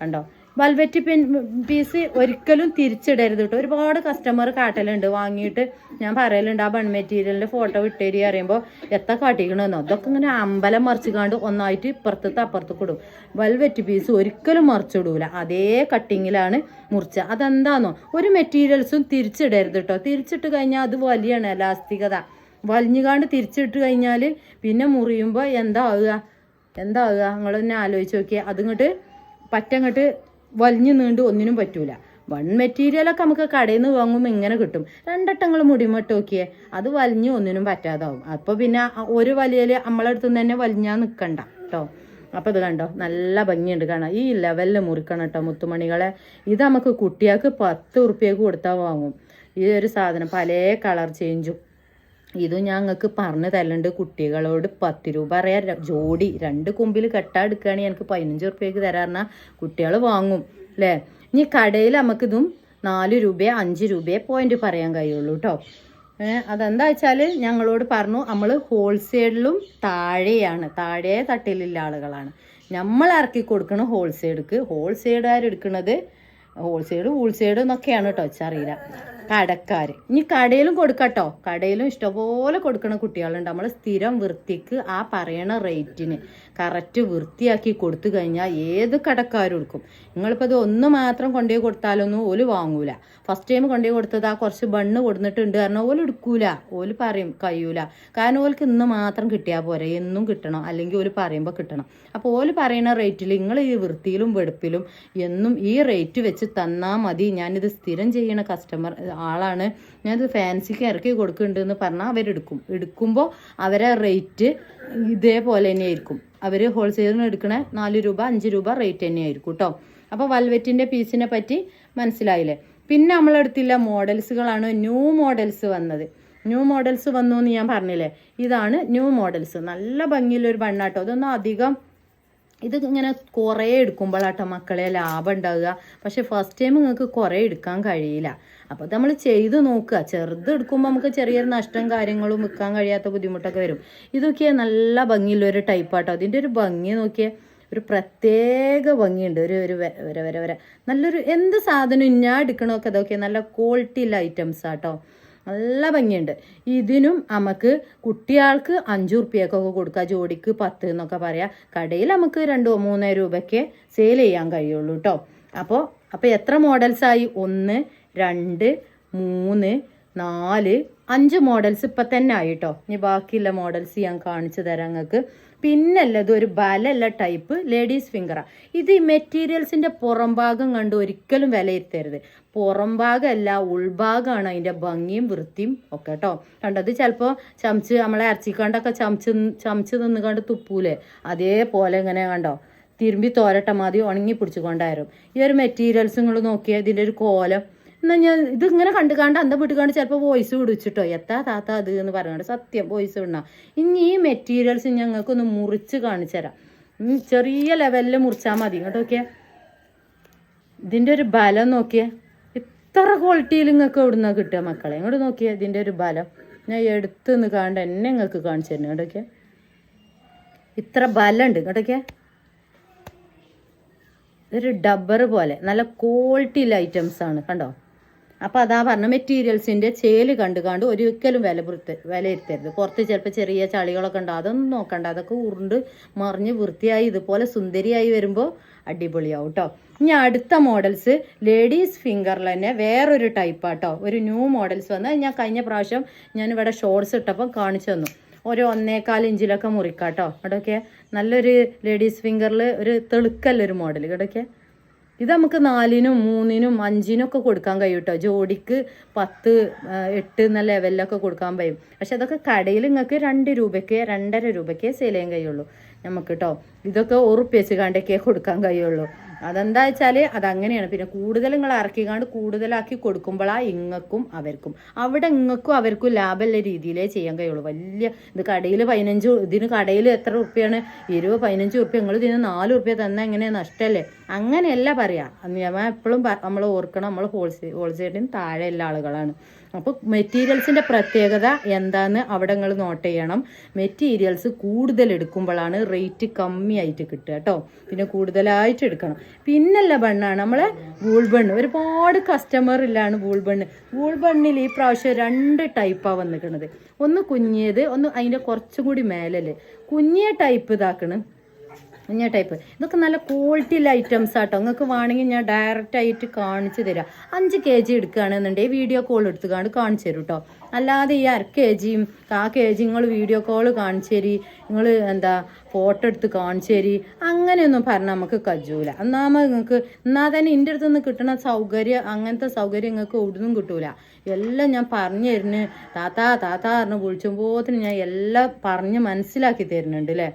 കണ്ടോ? വൽവെറ്റ് പിൻ പീസ് ഒരിക്കലും തിരിച്ചിടരുത് കേട്ടോ ഒരുപാട് കസ്റ്റമർ കാട്ടലുണ്ട്. വാങ്ങിയിട്ട് ഞാൻ പറയലുണ്ട് ആ ബൺ മെറ്റീരിയലിന്റെ ഫോട്ടോ വിട്ടേരി അറിയുമ്പോൾ എത്ര കാട്ടിക്കണമെന്നോ അതൊക്കെ ഇങ്ങനെ അമ്പലം മറിച്ച് കാണ്ട് ഒന്നായിട്ട് ഇപ്പുറത്തത്തെ അപ്പുറത്തേക്ക് ഇടും. വൽവെറ്റ് പീസ് ഒരിക്കലും മറിച്ചിടൂല. അതേ കട്ടിങ്ങിലാണ് മുറിച്ച. അതെന്താണോ ഒരു മെറ്റീരിയൽസും തിരിച്ചിടരുത് കേട്ടോ തിരിച്ചിട്ട് കഴിഞ്ഞാൽ അത് വലിയാണ് എലാസ്തികത വലിഞ്ഞുകാണ്ട് തിരിച്ചിട്ട് കഴിഞ്ഞാൽ പിന്നെ മുറിയുമ്പോൾ എന്താ ആവുക എന്താ ആവുക നിങ്ങൾ തന്നെ ആലോചിച്ച് നോക്കിയാൽ അതിങ്ങോട്ട് പറ്റങ്ങോട്ട് വലിഞ്ഞു നീണ്ട് ഒന്നിനും പറ്റൂല. വൺ മെറ്റീരിയലൊക്കെ നമുക്ക് കടയിൽ നിന്ന് വാങ്ങുമ്പോൾ ഇങ്ങനെ കിട്ടും. രണ്ടട്ടങ്ങൾ മുടിമട്ട് നോക്കിയേ. അത് വലിഞ്ഞ് ഒന്നിനും പറ്റാതാവും. അപ്പോൾ പിന്നെ ഒരു വലിയൽ നമ്മളടുത്ത് നിന്ന് തന്നെ വലിഞ്ഞാൽ നിൽക്കണ്ട കേട്ടോ അപ്പോൾ ഇത് കണ്ടോ? നല്ല ഭംഗിയുണ്ട് കാണാം ഈ ലെവലിൽ മുറിക്കണം കേട്ടോ മുത്തുമണികളെ. ഇത് നമുക്ക് കുട്ടികൾക്ക് പത്ത് ഉറുപ്പ്യക്ക് കൊടുത്താൽ വാങ്ങും. ഈ ഒരു സാധനം പല കളർ ചേഞ്ചും ഇതും ഞങ്ങൾക്ക് പറഞ്ഞു തരലുണ്ട്. കുട്ടികളോട് പത്ത് രൂപ അറിയാം ര- ജോഡി രണ്ട് കൊമ്പിൽ കെട്ടാ എടുക്കുകയാണെങ്കിൽ എനിക്ക് പതിനഞ്ച് റുപ്യക്ക് തരാറുന്ന കുട്ടികൾ വാങ്ങും. അല്ലേ ഇനി കടയിൽ നമുക്കിതും നാല് രൂപയോ അഞ്ച് രൂപയോ പോയിന്റ് പറയാൻ കഴിയുള്ളൂ കേട്ടോ അതെന്താ വെച്ചാൽ ഞങ്ങളോട് പറഞ്ഞു നമ്മൾ ഹോൾസെയിലും താഴെയാണ്. താഴെ തട്ടിലുള്ള ആളുകളാണ്. നമ്മൾ ഇറക്കി കൊടുക്കണ ഹോൾസെയിൽക്ക് ഹോൾസെയിലുകാരെടുക്കണത് ഹോൾസെയിൽ ഹോൾസെയിൽ എന്നൊക്കെയാണ് കേട്ടോ വെച്ചറിയില്ല കടക്കാർ ഇനി കടയിലും കൊടുക്കട്ടോ. കടയിലും ഇഷ്ടപോലെ കൊടുക്കണ കുട്ടികളുണ്ട്. നമ്മൾ സ്ഥിരം വൃത്തിക്ക് ആ പറയണ റേറ്റിന്. കറക്റ്റ് വൃത്തിയാക്കി കൊടുത്തു കഴിഞ്ഞാൽ ഏത് കടക്കാരും എടുക്കും. നിങ്ങളിപ്പോൾ ഇത് ഒന്ന് മാത്രം കൊണ്ടുപോയി കൊടുത്താലൊന്നും ഓൽ വാങ്ങൂല. ഫസ്റ്റ് ടൈം കൊണ്ടുപോയി കൊടുത്തത് ആ കുറച്ച് ബണ്ണ് കൊടുത്തിട്ടുണ്ട് കാരണം ഓൽ എടുക്കൂല. ഓൽ പറയും കഴിയൂല കാരണം ഓൽക്ക് ഇന്ന് മാത്രം കിട്ടിയാൽ പോരെ. എന്നും കിട്ടണം. അല്ലെങ്കിൽ ഓൽ പറയുമ്പോൾ കിട്ടണം. അപ്പോൾ ഓൽ പറയുന്ന റേറ്റിൽ നിങ്ങൾ ഈ വൃത്തിയിലും വെടുപ്പിലും എന്നും ഈ റേറ്റ് വെച്ച് തന്നാൽ മതി. ഞാനിത് സ്ഥിരം ചെയ്യണ കസ്റ്റമർ ആളാണ്. ഞാനിത് ഫാൻസിക്ക് ഇറക്കി കൊടുക്കുന്നുണ്ടെന്ന് പറഞ്ഞാൽ അവരെടുക്കും എടുക്കുമ്പോൾ അവരെ റേറ്റ് ഇതേപോലെ തന്നെയായിരിക്കും അവർ ഹോൾസെയിലിന് എടുക്കണ നാല് രൂപ അഞ്ച് രൂപ റേറ്റ് തന്നെയായിരിക്കും കേട്ടോ അപ്പോൾ വൽവെറ്റിന്റെ പീസിനെ പറ്റി മനസ്സിലായില്ലേ? പിന്നെ നമ്മളെടുത്തില്ല മോഡൽസുകളാണ് ന്യൂ മോഡൽസ് വന്നത്. ന്യൂ മോഡൽസ് വന്നു എന്ന് ഞാൻ പറഞ്ഞില്ലേ? ഇതാണ് ന്യൂ മോഡൽസ് നല്ല ഭംഗിയുള്ളൊരു ബണ്ണാട്ടോ അതൊന്നും അധികം ഇത് ഇങ്ങനെ കുറേ എടുക്കുമ്പോഴാട്ടോ മക്കളെ ലാഭം ഉണ്ടാവുക. പക്ഷെ ഫസ്റ്റ് ടൈം നിങ്ങൾക്ക് കുറേ എടുക്കാൻ കഴിയില്ല. അപ്പോൾ നമ്മൾ ചെയ്ത് നോക്കുക. ചെറുത് എടുക്കുമ്പോൾ നമുക്ക് ചെറിയൊരു നഷ്ടം കാര്യങ്ങളും വിൽക്കാൻ കഴിയാത്ത ബുദ്ധിമുട്ടൊക്കെ വരും. ഇതൊക്കെ നല്ല ഭംഗിയുള്ളൊരു ടൈപ്പാട്ടോ അതിന്റെ ഒരു ഭംഗി നോക്കിയാൽ ഒരു പ്രത്യേക ഭംഗിയുണ്ട്. ഒരു ഒരു വര വര വര നല്ലൊരു എന്ത് സാധനം ഞാൻ എടുക്കണമൊക്കെ അതൊക്കെ നല്ല ക്വാളിറ്റിയുള്ള ഐറ്റംസ് ആട്ടോ. നല്ല ഭംഗിയുണ്ട്. ഇതിനും നമുക്ക് കുട്ടികൾക്ക് അഞ്ച് റുപ്യക്കൊക്കെ കൊടുക്കുക. ജോഡിക്ക് പത്ത് എന്നൊക്കെ പറയാം. കടയിൽ നമുക്ക് രണ്ടോ മൂന്നോ രൂപയ്ക്ക് സെയിൽ ചെയ്യാൻ കഴിയുള്ളൂ കേട്ടോ അപ്പോൾ അപ്പോൾ എത്ര മോഡൽസായി ഒന്ന് രണ്ട് മൂന്ന് നാല്. അഞ്ച് മോഡൽസ് ഇപ്പം തന്നെ ആയിട്ടോ. ഇനി ബാക്കിയുള്ള മോഡൽസ് ഞാൻ കാണിച്ചു തരാം നിങ്ങൾക്ക് പിന്നല്ലത് ഒരു ബലല്ല ടൈപ്പ് ലേഡീസ് ഫിംഗറാണ് ഇത് ഈ മെറ്റീരിയൽസിന്റെ പുറം ഭാഗം കണ്ട് ഒരിക്കലും വിലയിരുത്തരുത്. പുറം ഭാഗമല്ല ഉൾഭാഗമാണ് അതിന്റെ ഭംഗിയും വൃത്തിയും ഒക്കെ കേട്ടോ കണ്ടത് ചിലപ്പോൾ ചമച്ച് നമ്മളെ ഇറച്ചിക്കാണ്ടൊക്കെ ചമച്ച് ചമച്ച് നിന്നുകൊണ്ട് തുപ്പൂലേ? അതേപോലെ ഇങ്ങനെ കണ്ടോ? തിരുമ്പി തോരട്ട മതി ഉണങ്ങി പിടിച്ചുകൊണ്ടായിരുന്നു. ഈ ഒരു മെറ്റീരിയൽസ് നിങ്ങൾ നോക്കിയാൽ ഇതിന്റെ ഒരു കോലം എന്നാൽ ഞാൻ ഇതിങ്ങനെ കണ്ടു കണ്ട് അന്ത വീട്ടിൽ കണ്ട് ചിലപ്പോൾ വോയിസ് വിടിച്ചിട്ടോ എത്താ താത്ത അത് എന്ന് പറയുന്നുണ്ട്. സത്യം വോയിസ് വിടണം. ഇനി ഈ മെറ്റീരിയൽസ് ഞങ്ങൾക്കൊന്ന് മുറിച്ച് കാണിച്ചു തരാം. ചെറിയ ലെവലിൽ മുറിച്ചാൽ മതി. കേട്ടോ നോക്കിയേ. ഇതിന്റെ ഒരു ബലം നോക്കിയേ. ഇത്ര ക്വാളിറ്റിയിൽ നിങ്ങൾക്ക് എവിടുന്ന കിട്ടുക മക്കളെ? ഇങ്ങോട്ട് നോക്കിയേ ഇതിന്റെ ഒരു ബലം. ഞാൻ എടുത്ത് നിന്ന് കാണ്ട് എന്നെ നിങ്ങൾക്ക് കാണിച്ചു തരുന്നു. ഇങ്ങോട്ടൊക്കെ ഇത്ര ബലമുണ്ട് കേട്ടോക്കെ ഇതൊരു ഡബ്ബർ പോലെ. നല്ല ക്വാളിറ്റിയുള്ള ഐറ്റംസ് ആണ്. കണ്ടോ? അപ്പോൾ അതാ പറഞ്ഞ മെറ്റീരിയൽസിന്റെ ചേൽ കണ്ട് കണ്ട് ഒരിക്കലും വില പുറത്ത് വിലയിരുത്തരുത്. പുറത്ത് ചിലപ്പോൾ ചെറിയ ചളികളൊക്കെ ഉണ്ട് അതൊന്നും നോക്കണ്ട. അതൊക്കെ ഉരുണ്ട് മറിഞ്ഞ് വൃത്തിയായി ഇതുപോലെ സുന്ദരിയായി വരുമ്പോൾ അടിപൊളിയാവും കേട്ടോ ഇനി അടുത്ത മോഡൽസ് ലേഡീസ് ഫിംഗറിൽ തന്നെ വേറൊരു ടൈപ്പാട്ടോ ഒരു ന്യൂ മോഡൽസ് വന്ന് ഞാൻ കഴിഞ്ഞ പ്രാവശ്യം ഞാൻ ഇവിടെ ഷോർട്സ് ഇട്ടപ്പം കാണിച്ചു തന്നു. ഒരു ഒന്നേകാൽ ഇഞ്ചിലൊക്കെ മുറിക്കാട്ടോ ഇടയ്ക്ക് നല്ലൊരു ലേഡീസ് ഫിംഗറിൽ ഒരു തെളുക്കല്ലൊരു മോഡൽ ഇവിടെയൊക്കെ ഇത് നമുക്ക് നാലിനും മൂന്നിനും അഞ്ചിനും ഒക്കെ കൊടുക്കാൻ കഴിയും കേട്ടോ ജോഡിക്ക് പത്ത് എട്ട് എന്ന ലെവലിലൊക്കെ കൊടുക്കാൻ കഴിയും. പക്ഷെ അതൊക്കെ കടയിൽ നിങ്ങൾക്ക് രണ്ട് രൂപയ്ക്ക് രണ്ടര രൂപയ്ക്ക് സെയിൽ ചെയ്യാൻ കഴിയുള്ളൂ. നമുക്ക് കേട്ടോ ഇതൊക്കെ ഉറപ്പിച്ച് കണ്ടൊക്കെ കൊടുക്കാൻ കഴിയുള്ളൂ. അതെന്താ വെച്ചാൽ അതങ്ങനെയാണ്. പിന്നെ കൂടുതൽ നിങ്ങൾ ഇറക്കിക്കാണ്ട് കൂടുതലാക്കി കൊടുക്കുമ്പോഴാ ഇങ്ങക്കും അവർക്കും. അവിടെ ഇങ്ങക്കും അവർക്കും ലാഭമുള്ള രീതിയിലേ ചെയ്യാൻ കഴിയുള്ളൂ. വലിയ ഇത് കടയിൽ പതിനഞ്ച് ഇതിന് കടയിൽ എത്ര ഉറുപ്പ്യാണ്? ഇരുപത് പതിനഞ്ച് ഉറുപ്പ്യ. നിങ്ങൾ ഇതിന് നാല് ഉറുപ്പ്യ തന്നെ എങ്ങനെ നഷ്ടമല്ലേ അങ്ങനെയല്ല പറയാ. ഞാൻ എപ്പോഴും നമ്മൾ ഓർക്കണം. നമ്മൾ ഹോൾസെയിൽ ഹോൾസെയിലിന് താഴെയുള്ള ആളുകളാണ്. അപ്പോൾ മെറ്റീരിയൽസിന്റെ പ്രത്യേകത എന്താന്ന് അവിടെ നിങ്ങൾ നോട്ട് ചെയ്യണം. മെറ്റീരിയൽസ് കൂടുതൽ എടുക്കുമ്പോഴാണ് റേറ്റ് കമ്മിയായിട്ട് കിട്ടുക കേട്ടോ. പിന്നെ കൂടുതലായിട്ട് എടുക്കണം. പിന്നല്ല ബണ്ണാണ് നമ്മളെ വൂൾ ബണ്ണ് ഒരുപാട് കസ്റ്റമർ വൂൾ ബണ്ണ് വൂൾ ബണ്ണിൽ ഈ പ്രാവശ്യം രണ്ട് ടൈപ്പാണ് വന്നിരിക്കുന്നത് ഒന്ന് കുഞ്ഞിയത് ഒന്ന് അതിന്റെ കുറച്ചും കൂടി മേലല്ലേ. കുഞ്ഞിയ ടൈപ്പ് ഇതാക്കണ്. കുഞ്ഞ ടൈപ്പ് ഇതൊക്കെ നല്ല ക്വാളിറ്റിയുള്ള ഐറ്റംസ് ആട്ടോ. നിങ്ങൾക്ക് വേണമെങ്കിൽ ഞാൻ ഡയറക്റ്റ് ആയിട്ട് കാണിച്ചു തരാം. അഞ്ച് കെ ജി എടുക്കുകയാണെന്നുണ്ടെങ്കിൽ വീഡിയോ കോൾ എടുത്തുകൊണ്ട് കാണിച്ചു തരും കേട്ടോ അല്ലാതെ ഈ അര കെ ജിയും ആ കെ ജി നിങ്ങൾ വീഡിയോ കോൾ കാണിച്ചു തരി നിങ്ങൾ എന്താ ഫോട്ടോ എടുത്ത് കാണിച്ചു തരി അങ്ങനെയൊന്നും പറഞ്ഞാൽ നമുക്ക് കജൂല. ഒന്നാമത് നിങ്ങൾക്ക് എന്നാൽ തന്നെ എന്റെ അടുത്ത് നിന്ന് കിട്ടുന്ന സൗകര്യം അങ്ങനത്തെ സൗകര്യം നിങ്ങൾക്ക് ഒടുന്നും കിട്ടൂല. എല്ലാം ഞാൻ പറഞ്ഞു തരുന്നു. താത്താ താത്താ പറഞ്ഞ് വിളിച്ചുമ്പോത്തിന് ഞാൻ എല്ലാം പറഞ്ഞ് മനസ്സിലാക്കി തരുന്നുണ്ട് അല്ലേ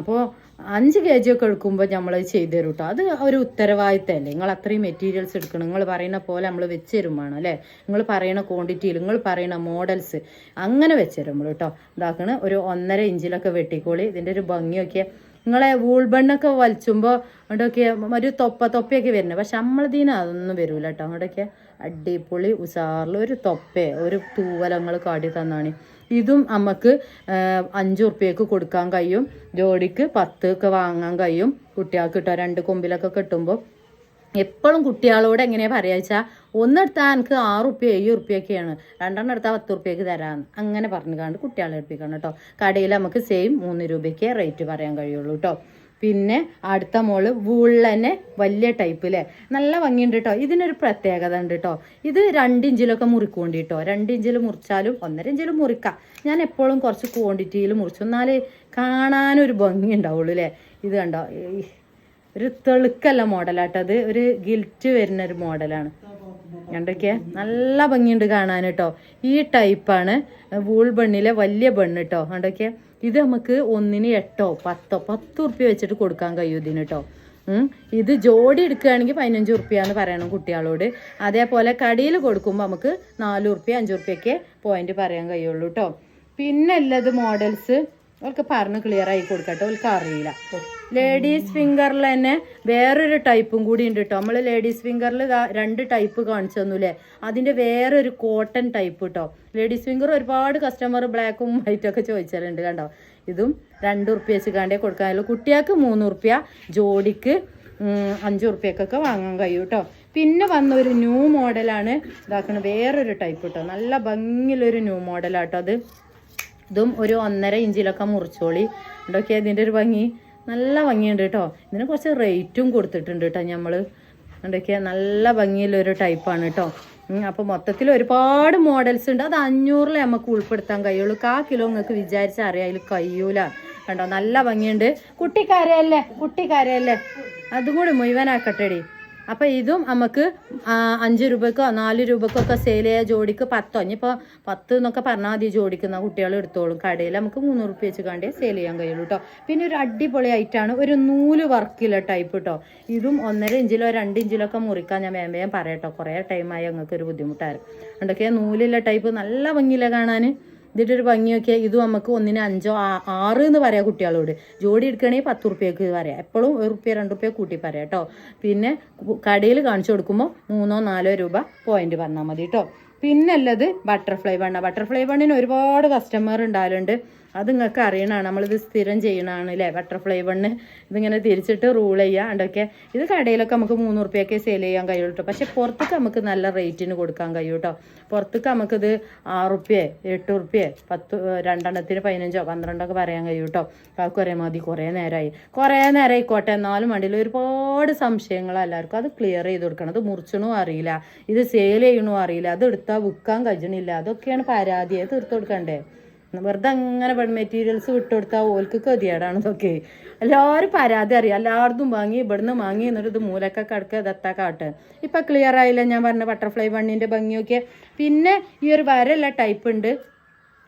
അപ്പോൾ അഞ്ച് കെ ജി ഒക്കെ എടുക്കുമ്പോൾ നമ്മൾ ചെയ്തു തരും കേട്ടോ അത് ഒരു ഉത്തരവാദിത്തമല്ലേ നിങ്ങൾ അത്രയും മെറ്റീരിയൽസ് എടുക്കണം. നിങ്ങൾ പറയുന്ന പോലെ നമ്മൾ വെച്ച് തരും അല്ലേ? നിങ്ങൾ പറയുന്ന ക്വാണ്ടിറ്റിയിൽ നിങ്ങൾ പറയുന്ന മോഡൽസ് അങ്ങനെ വെച്ച് തരും കേട്ടോ ഇതാക്കണ ഒരു ഒന്നര ഇഞ്ചിലൊക്കെ വെട്ടിക്കോളി. ഇതിന്റെ ഒരു ഭംഗിയൊക്കെ നിങ്ങളെ വൂൾ ബണ്ണൊക്കെ വലിച്ചുമ്പോൾ അവിടെയൊക്കെ ഒരു തൊപ്പ തൊപ്പയൊക്കെ വരുന്നത്. പക്ഷെ നമ്മളതീന അതൊന്നും വരൂല കേട്ടോ അങ്ങോട്ടൊക്കെ അടിപൊളി ഉഷാറിൽ ഒരു തൊപ്പേ ഒരു തൂവലങ്ങൾ കാട്ടി തന്നാണ്. ഇതും നമുക്ക് അഞ്ച് ഉറുപ്പ്യക്ക് കൊടുക്കാൻ കഴിയും. ജോഡിക്ക് പത്ത് ഒക്കെ വാങ്ങാൻ കഴിയും. കുട്ടികൾക്ക് കിട്ടുക രണ്ട് കൊമ്പിലൊക്കെ കിട്ടുമ്പോൾ എപ്പോഴും കുട്ടികളോട് എങ്ങനെയാണ് പറയുക വെച്ചാൽ ഒന്നെടുത്താൽ എനിക്ക് ആറ് ഉറുപ്പ്യ ഏഴ് ഉറുപ്പ്യൊക്കെയാണ് രണ്ടെണ്ണം എടുത്താൽ പത്ത് ഉറുപ്പ്യക്ക് തരാമെന്ന് അങ്ങനെ പറഞ്ഞു കണ്ട് കുട്ടികളെ എടുപ്പിക്കണം കേട്ടോ. കടയിൽ നമുക്ക് സെയിം മൂന്ന് രൂപയ്ക്ക് റേറ്റ് പറയാൻ കഴിയുള്ളൂ കേട്ടോ. പിന്നെ അടുത്ത മോൾ വൂളിൽ വലിയ ടൈപ്പ് അല്ലേ നല്ല ഭംഗിയുണ്ട് കേട്ടോ ഇതിനൊരു പ്രത്യേകത ഉണ്ട് കേട്ടോ ഇത് രണ്ട് ഇഞ്ചിലൊക്കെ മുറിക്കൊണ്ട് കേട്ടോ രണ്ട് ഇഞ്ചിൽ മുറിച്ചാലും ഒന്നര ഇഞ്ചിൽ മുറിക്കാം. ഞാൻ എപ്പോഴും കുറച്ച് ക്വാണ്ടിറ്റിയിൽ മുറിച്ചു. എന്നാൽ കാണാനൊരു ഭംഗി ഉണ്ടാവുള്ളൂ അല്ലേ ഇത് കണ്ടോ? ഒരു തെളുക്കല്ല മോഡലാട്ടോ അത്. ഒരു ഗിൽറ്റ് വരുന്ന ഒരു മോഡലാണ് കണ്ടൊക്കെ നല്ല ഭംഗിയുണ്ട് കാണാൻ കേട്ടോ ഈ ടൈപ്പാണ് വൂൾ ബണ്ണിലെ വലിയ ബണ്ണ് കേട്ടോ കണ്ടൊക്കെ ഇത് നമുക്ക് ഒന്നിന് എട്ടോ പത്തോ പത്ത് ഉറുപ്പ്യ വെച്ചിട്ട് കൊടുക്കാൻ കഴിയും ഇതിന് കേട്ടോ ഇത് ജോഡി എടുക്കുകയാണെങ്കിൽ പതിനഞ്ച് ഉറുപ്പ്യാന്ന് പറയണം കുട്ടികളോട്. അതേപോലെ കടിയിൽ കൊടുക്കുമ്പോൾ നമുക്ക് നാല് ഉറുപ്പ്യ അഞ്ച് പോയിന്റ് പറയാൻ കഴിയുള്ളൂ കേട്ടോ പിന്നെ ഉള്ളത് മോഡൽസ് അവർക്ക് പറഞ്ഞ് ക്ലിയർ ആയി കൊടുക്കട്ടെ. അവർക്ക് അറിയില്ല. ലേഡീസ് ഫിംഗറിൽ തന്നെ വേറൊരു ടൈപ്പും കൂടി ഉണ്ട് കേട്ടോ നമ്മൾ ലേഡീസ് ഫിംഗറിൽ രണ്ട് ടൈപ്പ് കാണിച്ചു തന്നൂലേ അതിന്റെ വേറൊരു കോട്ടൺ ടൈപ്പ് കേട്ടോ ലേഡീസ് ഫിംഗർ ഒരുപാട് കസ്റ്റമർ ബ്ലാക്കും വൈറ്റും ഒക്കെ ചോദിച്ചാലുണ്ട് കണ്ടോ? ഇതും രണ്ട് ഉറുപ്പ്യ വെച്ച് കാണ്ടേ കൊടുക്കാനുള്ളൂ കുട്ടികൾക്ക് മൂന്ന് ഉറുപ്പ്യ ജോഡിക്ക് അഞ്ചു ഉറുപ്പ്യക്കൊക്കെ വാങ്ങാൻ കഴിയും കേട്ടോ പിന്നെ വന്ന ഒരു ന്യൂ മോഡലാണ് ഇതാക്കുന്നത് വേറൊരു ടൈപ്പ് കേട്ടോ നല്ല ഭംഗിയുള്ളൊരു ന്യൂ മോഡലാട്ടോ അത്. ഇതും ഒരു ഒന്നര ഇഞ്ചിലൊക്കെ മുറിച്ചോളി. ഇതൊക്കെ ഇതിന്റെ ഒരു ഭംഗി. നല്ല ഭംഗിയുണ്ട് കേട്ടോ. ഇതിന് കുറച്ച് റേറ്റും കൊടുത്തിട്ടുണ്ട് കേട്ടോ നമ്മൾ എന്തൊക്കെയാ നല്ല ഭംഗിയുള്ളൊരു ടൈപ്പാണ് കേട്ടോ. അപ്പോൾ മൊത്തത്തിൽ ഒരുപാട് മോഡൽസ് ഉണ്ട്. അത് അഞ്ഞൂറിൽ നമുക്ക് ഉൾപ്പെടുത്താൻ കഴിയുള്ളൂ. കാ കിലോ നിങ്ങൾക്ക് വിചാരിച്ച അറിയാം. അതിൽ കഴിയൂല. കണ്ടോ? നല്ല ഭംഗിയുണ്ട്. കുട്ടിക്കാരയല്ലേ കുട്ടിക്കാരയല്ലേ അതും കൂടി മുഴുവനാക്കട്ടെടി. അപ്പോൾ ഇതും നമുക്ക് അഞ്ച് രൂപക്കോ നാല് രൂപക്കോ ഒക്കെ സെയിൽ ചെയ്യാൻ ജോഡിക്ക് പത്തോ? ഇനിയിപ്പോൾ പത്ത് എന്നൊക്കെ പറഞ്ഞാൽ മതി ജോഡിക്കുന്ന കുട്ടികൾ എടുത്തോളും. കടയിൽ നമുക്ക് മുന്നൂറ് റുപ്യ വെച്ച് കണ്ടേ സെയിൽ ചെയ്യാൻ കഴിയുള്ളൂ കേട്ടോ പിന്നെ ഒരു അടിപൊളി ആയിട്ടാണ് ഒരു നൂൽ വർക്കിലെ ടൈപ്പ് കേട്ടോ ഇതും ഒന്നര ഇഞ്ചിലോ രണ്ട് ഇഞ്ചിലോ ഒക്കെ മുറിക്കാൻ ഞാൻ വേഗം പറയാം പറയട്ടോ. കുറേ ടൈമായി ഞങ്ങൾക്ക് ഒരു ബുദ്ധിമുട്ടായിരുന്നു എന്തൊക്കെയാ നൂലിലെ ടൈപ്പ് നല്ല ഭംഗിയിലെ കാണാൻ ഇതിന്റെ ഒരു ഭംഗി നോക്കിയാൽ ഇത് നമുക്ക് ഒന്നിന് അഞ്ചോ ആറ് എന്ന് പറയാം കുട്ടികളോട്. ജോഡി എടുക്കുകയാണെങ്കിൽ പത്ത് റുപ്യക്ക് പറയാം. എപ്പോഴും ഒരു റുപ്യ രണ്ട് റുപ്യ കൂട്ടി പറയാം കേട്ടോ. പിന്നെ കടയിൽ കാണിച്ചു കൊടുക്കുമ്പോൾ മൂന്നോ നാലോ രൂപ പോയിന്റ് പറഞ്ഞാൽ മതി കേട്ടോ. പിന്നുള്ളത് ബട്ടർഫ്ലൈ ബണ്ണ. ബട്ടർഫ്ലൈ ബണ്ണിന് ഒരുപാട് കസ്റ്റമർ ഉണ്ടാവലുണ്ട്. അത് നിങ്ങൾക്ക് അറിയണമാണ് നമ്മളിത് സ്ഥിരം ചെയ്യണതാണ് അല്ലേ ബട്ടർഫ്ലൈ വണ്ണ് ഇതിങ്ങനെ തിരിച്ചിട്ട് റൂൾ ചെയ്യുക അതൊക്കെ ഇത് കടയിലൊക്കെ നമുക്ക് മൂന്ന് റുപ്യൊക്കെ സെയിൽ ചെയ്യാൻ കഴിയുള്ളൂ കേട്ടോ പക്ഷെ പുറത്തേക്ക് നമുക്ക് നല്ല റേറ്റിന് കൊടുക്കാൻ കഴിയും കേട്ടോ പുറത്തേക്ക് നമുക്കിത് ആറ് റുപ്യ എട്ട് റുപ്യ പത്ത് രണ്ടെണ്ണത്തിന് പതിനഞ്ചോ പന്ത്രണ്ടോ ഒക്കെ പറയാൻ കഴിയും കേട്ടോ അവർക്ക് ഒരേ മതി കുറേ നേരമായി കുറേ നേരം ആയിക്കോട്ടെ എന്നാലും വണ്ടിയിൽ ഒരുപാട് സംശയങ്ങൾ എല്ലാവർക്കും അത് ക്ലിയർ ചെയ്ത് കൊടുക്കണം. അത് മുറിച്ചണോ അറിയില്ല. ഇത് സെയിൽ ചെയ്യണോ അറിയില്ല. അത് എടുത്താൽ വിൽക്കാൻ കഴിയണില്ല. അതൊക്കെയാണ് പരാതി. തീർത്ത് കൊടുക്കണ്ടേ? വെറുതെ അങ്ങനെ ബെഡ് മെറ്റീരിയൽസ് വിട്ടുകൊടുത്താൽ ഓൽക്ക് കതിയാടാണ് ഇതൊക്കെ എല്ലാവരും പരാതി അറിയാം. എല്ലായിടത്തും വാങ്ങി ഇവിടുന്ന് വാങ്ങി എന്നിട്ട് ഇത് മൂലക്ക കടക്കുക ദത്താ കാട്ട്. ഇപ്പം ക്ലിയർ ആയില്ല? ഞാൻ പറഞ്ഞ ബട്ടർഫ്ലൈ ബണ്ണിന്റെ ഭംഗിയൊക്കെ. പിന്നെ ഈ ഒരു വരല്ല ടൈപ്പ് ഉണ്ട്.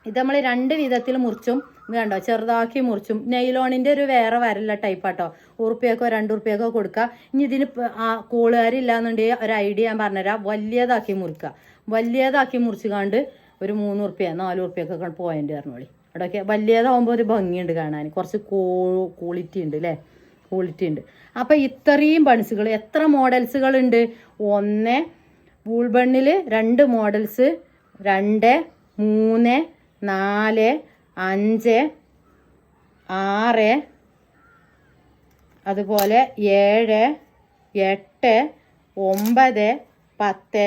ഇത് നമ്മൾ രണ്ട് വിധത്തിൽ മുറിച്ചും ഇത് കണ്ടോ? ചെറുതാക്കി മുറിച്ചും. നെയ്ലോണിന്റെ ഒരു വേറെ വരല്ല ടൈപ്പാട്ടോ ഉറുപ്പ്യക്കോ രണ്ട് ഉറുപ്പ്യക്കോ കൊടുക്കുക ഇനി ഇതിന് ആ ആ കൂളുകാരില്ലാന്നുണ്ടെങ്കിൽ ഒരു ഐഡിയ ഞാൻ പറഞ്ഞുതരാം. വലിയതാക്കി മുറിക്കുക വലിയതാക്കി മുറിച്ച് കണ്ട് ഒരു മൂന്ന് ഉറുപ്പ്യ നാല് ഉറുപ്പ്യൊക്കെ പോയിന്റ് പറഞ്ഞോളി അവിടെയൊക്കെ വലിയതാവുമ്പോൾ ഒരു ഭംഗിയുണ്ട് കാണാൻ. കുറച്ച് കോ ക്വാളിറ്റി ഉണ്ട് അല്ലേ ക്വാളിറ്റി ഉണ്ട്. അപ്പം ഇത്രയും ബൺസുകൾ എത്ര മോഡൽസുകളുണ്ട്? ഒന്ന് വൂൾ ബണ്ണിൽ രണ്ട് മോഡൽസ് രണ്ട് മൂന്ന് നാല് അഞ്ച് ആറ് അതുപോലെ ഏഴ് എട്ട് ഒമ്പത് പത്ത്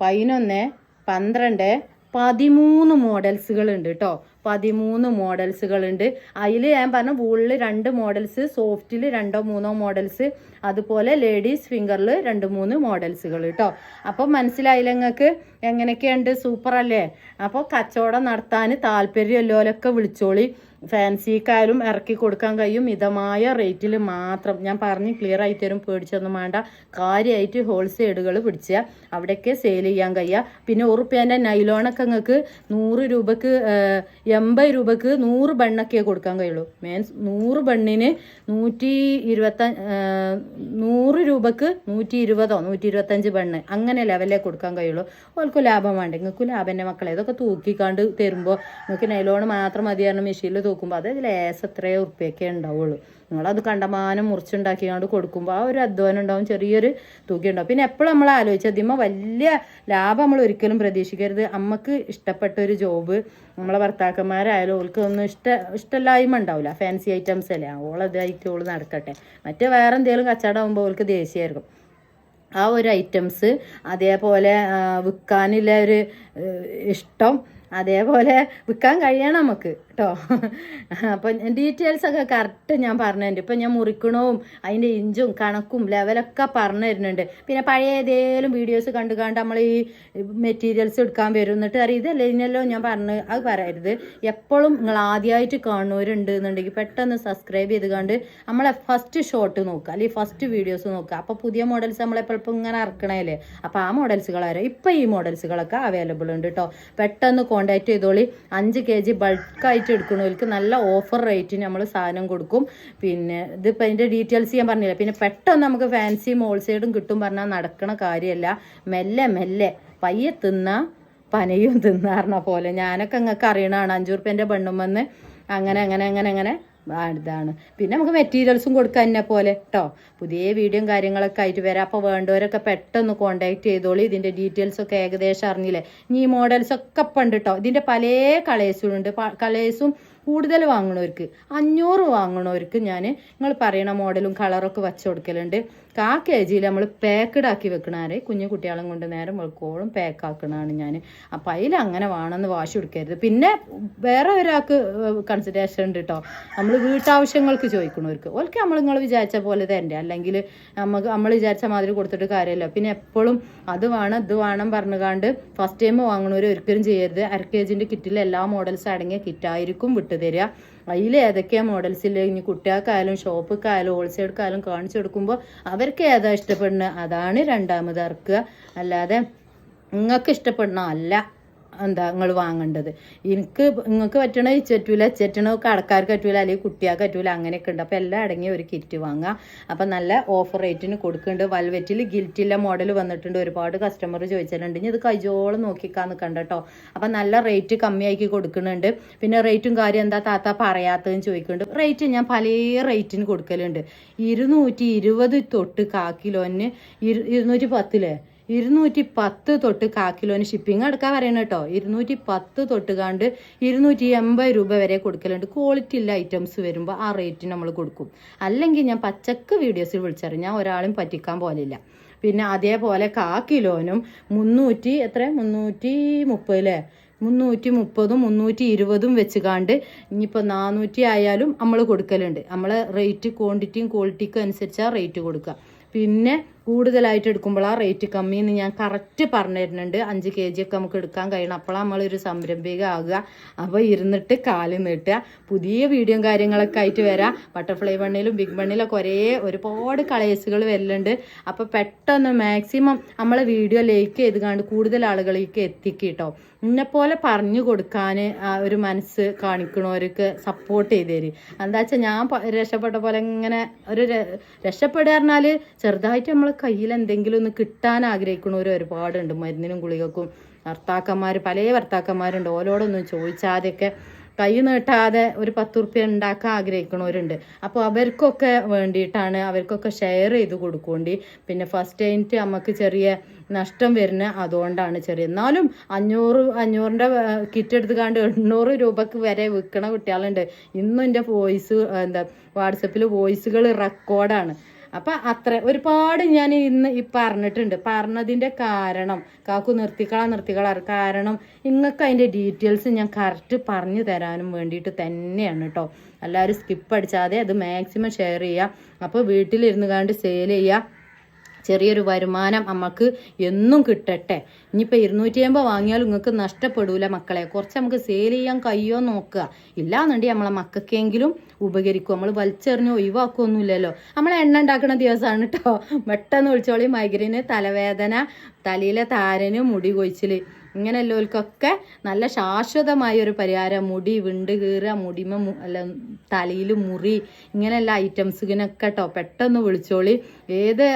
പതിനൊന്ന് പന്ത്രണ്ട് പതിമൂന്ന് മോഡൽസുകൾ ഉണ്ട് കേട്ടോ പതിമൂന്ന് മോഡൽസുകൾ ഉണ്ട് അതിൽ ഞാൻ പറഞ്ഞ വൂളിൽ രണ്ട് മോഡൽസ് സോഫ്റ്റിൽ രണ്ടോ മൂന്നോ മോഡൽസ് അതുപോലെ ലേഡീസ് ഫിംഗറിൽ രണ്ട് മൂന്ന് മോഡൽസുകൾ കേട്ടോ അപ്പോൾ മനസ്സിലായില്ല നിങ്ങൾക്ക് എങ്ങനെയൊക്കെയുണ്ട്? സൂപ്പർ അല്ലേ അപ്പോൾ കച്ചവടം നടത്താൻ താല്പര്യമുള്ളവരൊക്കെ വിളിച്ചോളി. ഫാൻസിക്കാരും ഇറക്കി കൊടുക്കാൻ കഴിയും. മിതമായ റേറ്റിൽ മാത്രം. ഞാൻ പറഞ്ഞ് ക്ലിയർ ആയി തരും പേടിച്ചൊന്നും വേണ്ട. കാര്യമായിട്ട് ഹോൾസെയിലുകൾ പിടിച്ച അവിടെയൊക്കെ സെയിൽ ചെയ്യാൻ കഴിയുക പിന്നെ ഉറുപ്പ്യേന്റെ നൈലോണൊക്കെ നിങ്ങൾക്ക് നൂറ് രൂപക്ക് എൺപത് രൂപക്ക് നൂറ് ബണ്ണൊക്കെ കൊടുക്കാൻ കഴിയുള്ളൂ. മീൻസ് നൂറ് ബണ്ണിന് നൂറ്റി ഇരുപത്ത നൂറ് രൂപക്ക് നൂറ്റി ഇരുപതോ നൂറ്റി ഇരുപത്തഞ്ച് ബണ്ണ് അങ്ങനെ ലെവലേ കൊടുക്കാൻ കഴിയുള്ളൂ. ഓൾക്ക് ലാഭം വേണ്ട. നിങ്ങൾക്ക് ലാഭം എന്റെ മക്കളെ. ഇതൊക്കെ തൂക്കിക്കാണ്ട് തരുമ്പോൾ നിങ്ങൾക്ക് നൈലോൺ മാത്രം മതിയായിരുന്നു മെഷീനിൽ തൂക്കുമ്പോൾ അത് ലേസ് എത്രയോ ഉറുപ്പ്യൊക്കെ ഉണ്ടാവുള്ളൂ. നിങ്ങളത് കണ്ടമാനം മുറിച്ചുണ്ടാക്കിയാണ്ട് കൊടുക്കുമ്പോൾ ആ ഒരു അധ്വാനം ഉണ്ടാവും ചെറിയൊരു തുക ഉണ്ടാവും. പിന്നെ എപ്പോഴും നമ്മൾ ആലോചിച്ചാൽ ഇതിമ്മ വലിയ ലാഭം നമ്മൾ ഒരിക്കലും പ്രതീക്ഷിക്കരുത്. അമ്മയ്ക്ക് ഇഷ്ടപ്പെട്ട ഒരു ജോബ് നമ്മളെ ഭർത്താക്കന്മാരായാലും ഓൾക്ക് ഒന്നും ഇഷ്ട ഇഷ്ടമില്ലായ്മ ഉണ്ടാവില്ല ഫാൻസി ഐറ്റംസ് അല്ലേ? ഓളതായിട്ട് ഓൾ നടക്കട്ടെ. മറ്റേ വേറെ എന്തെങ്കിലും കച്ചവടം ആകുമ്പോൾ ഓൾക്ക് ദേഷ്യമായിരിക്കും ആ ഒരു ഐറ്റംസ് അതേപോലെ വിൽക്കാനുള്ള ഒരു ഇഷ്ടം അതേപോലെ വിൽക്കാൻ കഴിയണം നമുക്ക് കേട്ടോ. അപ്പം ഡീറ്റെയിൽസ് ഒക്കെ കറക്റ്റ് ഞാൻ പറഞ്ഞിട്ടുണ്ട് ഇപ്പം ഞാൻ മുറിക്കണവും അതിന്റെ ഇഞ്ചും കണക്കും ലെവലൊക്കെ പറഞ്ഞു തരുന്നുണ്ട്. പിന്നെ പഴയ ഏതേലും വീഡിയോസ് കണ്ടു കണ്ട് നമ്മൾ ഈ മെറ്റീരിയൽസ് എടുക്കാൻ വരും എന്നിട്ട് അറിയാം ഇതല്ലേ ഇതിനല്ലോ ഞാൻ പറഞ്ഞു അത് പറയരുത്. എപ്പോഴും നിങ്ങൾ ആദ്യമായിട്ട് കാണുന്നവരുണ്ട് എന്നുണ്ടെങ്കിൽ പെട്ടെന്ന് സബ്സ്ക്രൈബ് ചെയ്ത് കണ്ട് നമ്മളെ ഫസ്റ്റ് ഷോട്ട് നോക്കുക. അല്ലെങ്കിൽ ഫസ്റ്റ് വീഡിയോസ് നോക്കുക. അപ്പോൾ പുതിയ മോഡൽസ് നമ്മളെപ്പോഴും ഇങ്ങനെ ഇറക്കണേലേ. അപ്പോൾ ആ മോഡൽസുകൾ വരാം. ഇപ്പം ഈ മോഡൽസുകളൊക്കെ അവൈലബിൾ ഉണ്ട് കേട്ടോ പെട്ടെന്ന് കോൺടാക്ട് ചെയ്തോളി. അഞ്ച് കെ ജി ബൾക്കായിട്ട് എടുക്കണവർക്ക് നല്ല ഓഫർ റേറ്റിന് നമ്മൾ സാധനം കൊടുക്കും. പിന്നെ ഇതിപ്പോൾ അതിന്റെ ഡീറ്റെയിൽസ് ഞാൻ പറഞ്ഞില്ല? പിന്നെ പെട്ടെന്ന് നമുക്ക് ഫാൻസിയും ഹോൾസെയിലും കിട്ടും പറഞ്ഞാൽ നടക്കണ കാര്യമല്ല മെല്ലെ മെല്ലെ പയ്യെ തിന്ന പനയും തിന്നാറിന പോലെ. ഞാനൊക്കെ നിങ്ങൾക്ക് അറിയണതാണ് അഞ്ചു റുപ്യന്റെ ബണ്ണും വന്ന് അങ്ങനെ അങ്ങനെ അങ്ങനെ അങ്ങനെ ഇതാണ്. പിന്നെ നമുക്ക് മെറ്റീരിയൽസും കൊടുക്കാൻ എന്നെ പോലെ കേട്ടോ പുതിയ വീഡിയോയും കാര്യങ്ങളൊക്കെ ആയിട്ട് വരാം. അപ്പോൾ വേണ്ടവരൊക്കെ പെട്ടെന്ന് കോൺടാക്റ്റ് ചെയ്തോളൂ. ഇതിന്റെ ഡീറ്റെയിൽസ് ഒക്കെ ഏകദേശം അറിഞ്ഞില്ലേ? ഇനി ഈ മോഡൽസ് ഒക്കെ ഇപ്പം ഉണ്ട് കേട്ടോ ഇതിന്റെ പല കളേഴ്സും ഉണ്ട്. കളേഴ്സും കൂടുതൽ വാങ്ങണവർക്ക് അഞ്ഞൂറ് വാങ്ങണവർക്ക് ഞാൻ നിങ്ങൾ പറയണ മോഡലും കളറൊക്കെ വെച്ച് കൊടുക്കലുണ്ട്. കാ കെ ജിയിൽ നമ്മൾ പാക്കഡ് ആക്കി വെക്കണാരെ കുഞ്ഞു കുട്ടികളും കൊണ്ട് നേരം വെക്കോളും പാക്ക് ആക്കണതാണ് ഞാൻ അപ്പം അതിൽ അങ്ങനെ വേണമെന്ന് വാശി കൊടുക്കരുത് പിന്നെ വേറെ ഒരാൾക്ക് കൺസിഡറേഷൻ ഉണ്ട് കേട്ടോ നമ്മൾ വീട്ടാവശ്യങ്ങൾക്ക് ചോദിക്കണവർക്ക്. ഓൽക്ക് നമ്മൾ നിങ്ങൾ വിചാരിച്ച പോലെ തരണ്ടേ? അല്ലെങ്കിൽ നമുക്ക് നമ്മൾ വിചാരിച്ച മാതിരി കൊടുത്തിട്ട് കാര്യമല്ല പിന്നെ എപ്പോഴും അത് വേണം ഇത് വേണം പറഞ്ഞുകാണ്ട് ഫസ്റ്റ് ടൈം വാങ്ങണവർ ഒരിക്കലും ചെയ്യരുത്. അര കെ ജിന്റെ കിറ്റിൽ എല്ലാ മോഡൽസ് അടങ്ങിയ കിറ്റായിരിക്കും വിട്ടു തരിക അതിൽ ഏതൊക്കെയാ മോഡൽസിൽ ഇനി കുട്ടികൾക്കായാലും ഷോപ്പിക്കായാലും ഹോൾസെയിൽക്കായാലും കാണിച്ചു കൊടുക്കുമ്പോൾ അവർക്ക് ഏതാ ഇഷ്ടപ്പെടുന്നത്? അതാണ് രണ്ടാമത് അല്ലാതെ നിങ്ങൾക്ക് ഇഷ്ടപ്പെടണം അല്ല. എന്താ നിങ്ങൾ വാങ്ങേണ്ടത്? എനിക്ക് നിങ്ങൾക്ക് പറ്റണ ചറ്റൂല ഇച്ചറ്റണ കടക്കാർക്ക് പറ്റൂല അല്ലെങ്കിൽ കുട്ടിയാൾക്ക് പറ്റൂല അങ്ങനെയൊക്കെ ഉണ്ട് അപ്പോൾ എല്ലാം അടങ്ങിയ ഒരു കിറ്റ് വാങ്ങുക അപ്പം നല്ല ഓഫർ റേറ്റിന് കൊടുക്കുന്നുണ്ട് വൽവെറ്റിൽ ഗിൽറ്റില്ല മോഡൽ വന്നിട്ടുണ്ട്. ഒരുപാട് കസ്റ്റമർ ചോദിച്ചിട്ടുണ്ട് ഇനി ഇത് കൈജോളം നോക്കിക്കാന്ന് കണ്ടോ അപ്പം നല്ല റേറ്റ് കമ്മിയാക്കി കൊടുക്കുന്നുണ്ട് പിന്നെ റേറ്റും കാര്യം എന്താ താത്ത പറയാത്തതെന്ന് ചോദിക്കുന്നുണ്ട് റേറ്റ് ഞാൻ പല റേറ്റിന് കൊടുക്കലുണ്ട്. ഇരുന്നൂറ്റി ഇരുപത് തൊട്ട് കാക്കിലോന് കിലോന് ഇരു ഇരുന്നൂറ്റി പത്തില്ലേ ഇരുന്നൂറ്റി പത്ത് തൊട്ട് കാ ഷിപ്പിംഗ് അടക്കാൻ പറയണം കേട്ടോ. ഇരുന്നൂറ്റി പത്ത് തൊട്ട് കണ്ട് ഇരുന്നൂറ്റി എൺപത് രൂപ വരെ കൊടുക്കലുണ്ട്. ക്വാളിറ്റി ഉള്ള ഐറ്റംസ് വരുമ്പോൾ ആ റേറ്റ് നമ്മൾ കൊടുക്കും. അല്ലെങ്കിൽ ഞാൻ പച്ചക്ക് വീഡിയോസിൽ വിളിച്ചറിയും. ഞാൻ ഒരാളും പറ്റിക്കാൻ പോലില്ല പിന്നെ അതേപോലെ കാ കിലോനും മുന്നൂറ്റി എത്ര? മുന്നൂറ്റി മുപ്പത് അല്ലേ മുന്നൂറ്റി മുപ്പതും മുന്നൂറ്റി ഇരുപതും വെച്ച് കാണ്ട് ഇനിയിപ്പോൾ നാനൂറ്റി ആയാലും നമ്മൾ കൊടുക്കലുണ്ട്. നമ്മൾ റേറ്റ് ക്വാണ്ടിറ്റിയും ക്വാളിറ്റിക്കും അനുസരിച്ചാണ് റേറ്റ് കൊടുക്കുക. പിന്നെ കൂടുതലായിട്ട് എടുക്കുമ്പോൾ ആ റേറ്റ് കമ്മിന്ന് ഞാൻ കറക്റ്റ് പറഞ്ഞു തരുന്നുണ്ട് അഞ്ച് കെ ജി ഒക്കെ നമുക്ക് എടുക്കാൻ കഴിയണം. അപ്പോഴാണ് നമ്മളൊരു സംരംഭിക ആകുക അപ്പോൾ ഇരുന്നിട്ട് കാൽ നീട്ടുക. പുതിയ വീഡിയോയും കാര്യങ്ങളൊക്കെ ആയിട്ട് വരാം. ബട്ടർഫ്ലൈ ബണ്ണിലും ബിഗ് ബണ്ണിലൊക്കെ ഒരേ ഒരുപാട് കളേഴ്സുകൾ വരലുണ്ട്. അപ്പോൾ പെട്ടെന്ന് മാക്സിമം നമ്മളെ വീഡിയോ ലൈക്ക് ചെയ്ത് കണ്ട് കൂടുതൽ ആളുകളിലേക്ക് എത്തിക്കിട്ടോ. എന്നെപ്പോലെ പറഞ്ഞു കൊടുക്കാൻ ഒരു മനസ്സ് കാണിക്കണവർക്ക് സപ്പോർട്ട് ചെയ്ത് തരും എന്താ വെച്ചാൽ ഞാൻ രക്ഷപ്പെട്ട പോലെ ഇങ്ങനെ ഒരു രക്ഷപ്പെടുക പറഞ്ഞാൽ ചെറുതായിട്ട് നമ്മൾ കയ്യിൽ എന്തെങ്കിലും ഒന്ന് കിട്ടാൻ ആഗ്രഹിക്കുന്നവർ ഒരുപാടുണ്ട്. മരുന്നിനും ഗുളികക്കും ഭർത്താക്കന്മാർ പല ഭർത്താക്കന്മാരുണ്ട്. ഓലോടൊന്നും ചോദിച്ചാതെയൊക്കെ കൈ നീട്ടാതെ ഒരു പത്ത് റുപ്യ ഉണ്ടാക്കാൻ ആഗ്രഹിക്കണവരുണ്ട് അപ്പോൾ അവർക്കൊക്കെ വേണ്ടിയിട്ടാണ് അവർക്കൊക്കെ ഷെയർ ചെയ്ത് കൊടുക്കുകൊണ്ട് പിന്നെ ഫസ്റ്റ് ടൈമിറ്റ് നമുക്ക് ചെറിയ നഷ്ടം വരുന്ന അതുകൊണ്ടാണ് ചെറിയ എന്നാലും അഞ്ഞൂറ് അഞ്ഞൂറിന്റെ കിറ്റ് എടുത്ത് കണ്ട് എണ്ണൂറ് രൂപക്ക് വരെ വിൽക്കണ കുട്ടികളുണ്ട്. ഇന്നും എന്റെ വോയിസ് എന്താ വാട്സപ്പിൽ വോയിസുകൾ റെക്കോർഡാണ് അപ്പം അത്ര ഒരുപാട് ഞാൻ ഇന്ന് ഈ പറഞ്ഞിട്ടുണ്ട്. പറഞ്ഞതിന്റെ കാരണം കാക്കു നിർത്തിക്കളാ നിർത്തിക്കളാ കാരണം നിങ്ങൾക്ക് അതിന്റെ ഡീറ്റെയിൽസ് ഞാൻ കറക്റ്റ് പറഞ്ഞു തരാനും വേണ്ടിയിട്ട് തന്നെയാണ് കേട്ടോ എല്ലാവരും സ്കിപ്പ് അടിച്ചാതെ അത് മാക്സിമം ഷെയർ ചെയ്യുക അപ്പോൾ വീട്ടിലിരുന്ന് കണ്ട് സെയിൽ ചെയ്യുക ചെറിയൊരു വരുമാനം നമുക്ക് എന്നും കിട്ടട്ടെ. ഇനിയിപ്പോൾ ഇരുന്നൂറ്റി അമ്പത് വാങ്ങിയാൽ നിങ്ങൾക്ക് നഷ്ടപ്പെടൂല മക്കളെ. കുറച്ച് നമുക്ക് സെയിൽ ചെയ്യാൻ കഴിയോ നോക്കുക. ഇല്ലാന്നുണ്ടെങ്കിൽ നമ്മളെ മക്കൾക്കെങ്കിലും ഉപകരിക്കും. നമ്മൾ വലിച്ചെറിഞ്ഞ് ഒഴിവാക്കുമൊന്നുമില്ലല്ലോ നമ്മളെ എണ്ണ ഉണ്ടാക്കുന്ന ദിവസമാണ് കേട്ടോ പെട്ടെന്ന് വിളിച്ചോളി മൈഗ്രൈന് തലവേദന തലയിലെ താരന് മുടി കൊഴിച്ചിൽ ഇങ്ങനെയുള്ളവർക്കൊക്കെ നല്ല ശാശ്വതമായ ഒരു പരിഹാരം. മുടി വിണ്ട് കീറുക മുടിമ അല്ല തലയിൽ മുറി ഇങ്ങനെയുള്ള ഐറ്റംസിനൊക്കെ കേട്ടോ പെട്ടെന്ന് വിളിച്ചോളി. ഏത്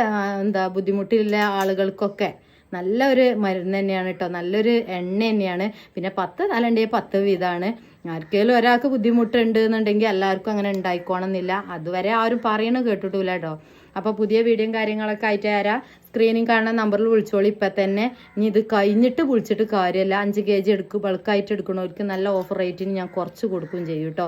എന്താ ബുദ്ധിമുട്ടില്ല ആളുകൾക്കൊക്കെ നല്ല ഒരു മരുന്ന് തന്നെയാണ് കേട്ടോ നല്ലൊരു എണ്ണ തന്നെയാണ്. പിന്നെ പത്ത് തലണ്ടേ പത്ത് വീതമാണ് ആർക്കെങ്കിലും ഒരാൾക്ക് ബുദ്ധിമുട്ടുണ്ട് എന്നുണ്ടെങ്കിൽ എല്ലാവർക്കും അങ്ങനെ ഉണ്ടായിക്കോണമെന്നില്ല അതുവരെ ആരും പറയണ കേട്ടിട്ടില്ല കേട്ടോ അപ്പോൾ പുതിയ വീഡിയോയും കാര്യങ്ങളൊക്കെ ആയിട്ട് ആരാ സ്ക്രീനിൽ കാണുന്ന നമ്പറിൽ വിളിച്ചോളി. ഇപ്പം തന്നെ ഇനി ഇത് കഴിഞ്ഞിട്ട് വിളിച്ചിട്ട് കാര്യമല്ല. അഞ്ച് കെ ജി എടുക്കും ബൾക്കായിട്ട് എടുക്കണവർക്ക് നല്ല ഓഫർ റേറ്റിന് ഞാൻ കുറച്ച് കൊടുക്കുകയും ചെയ്യും കേട്ടോ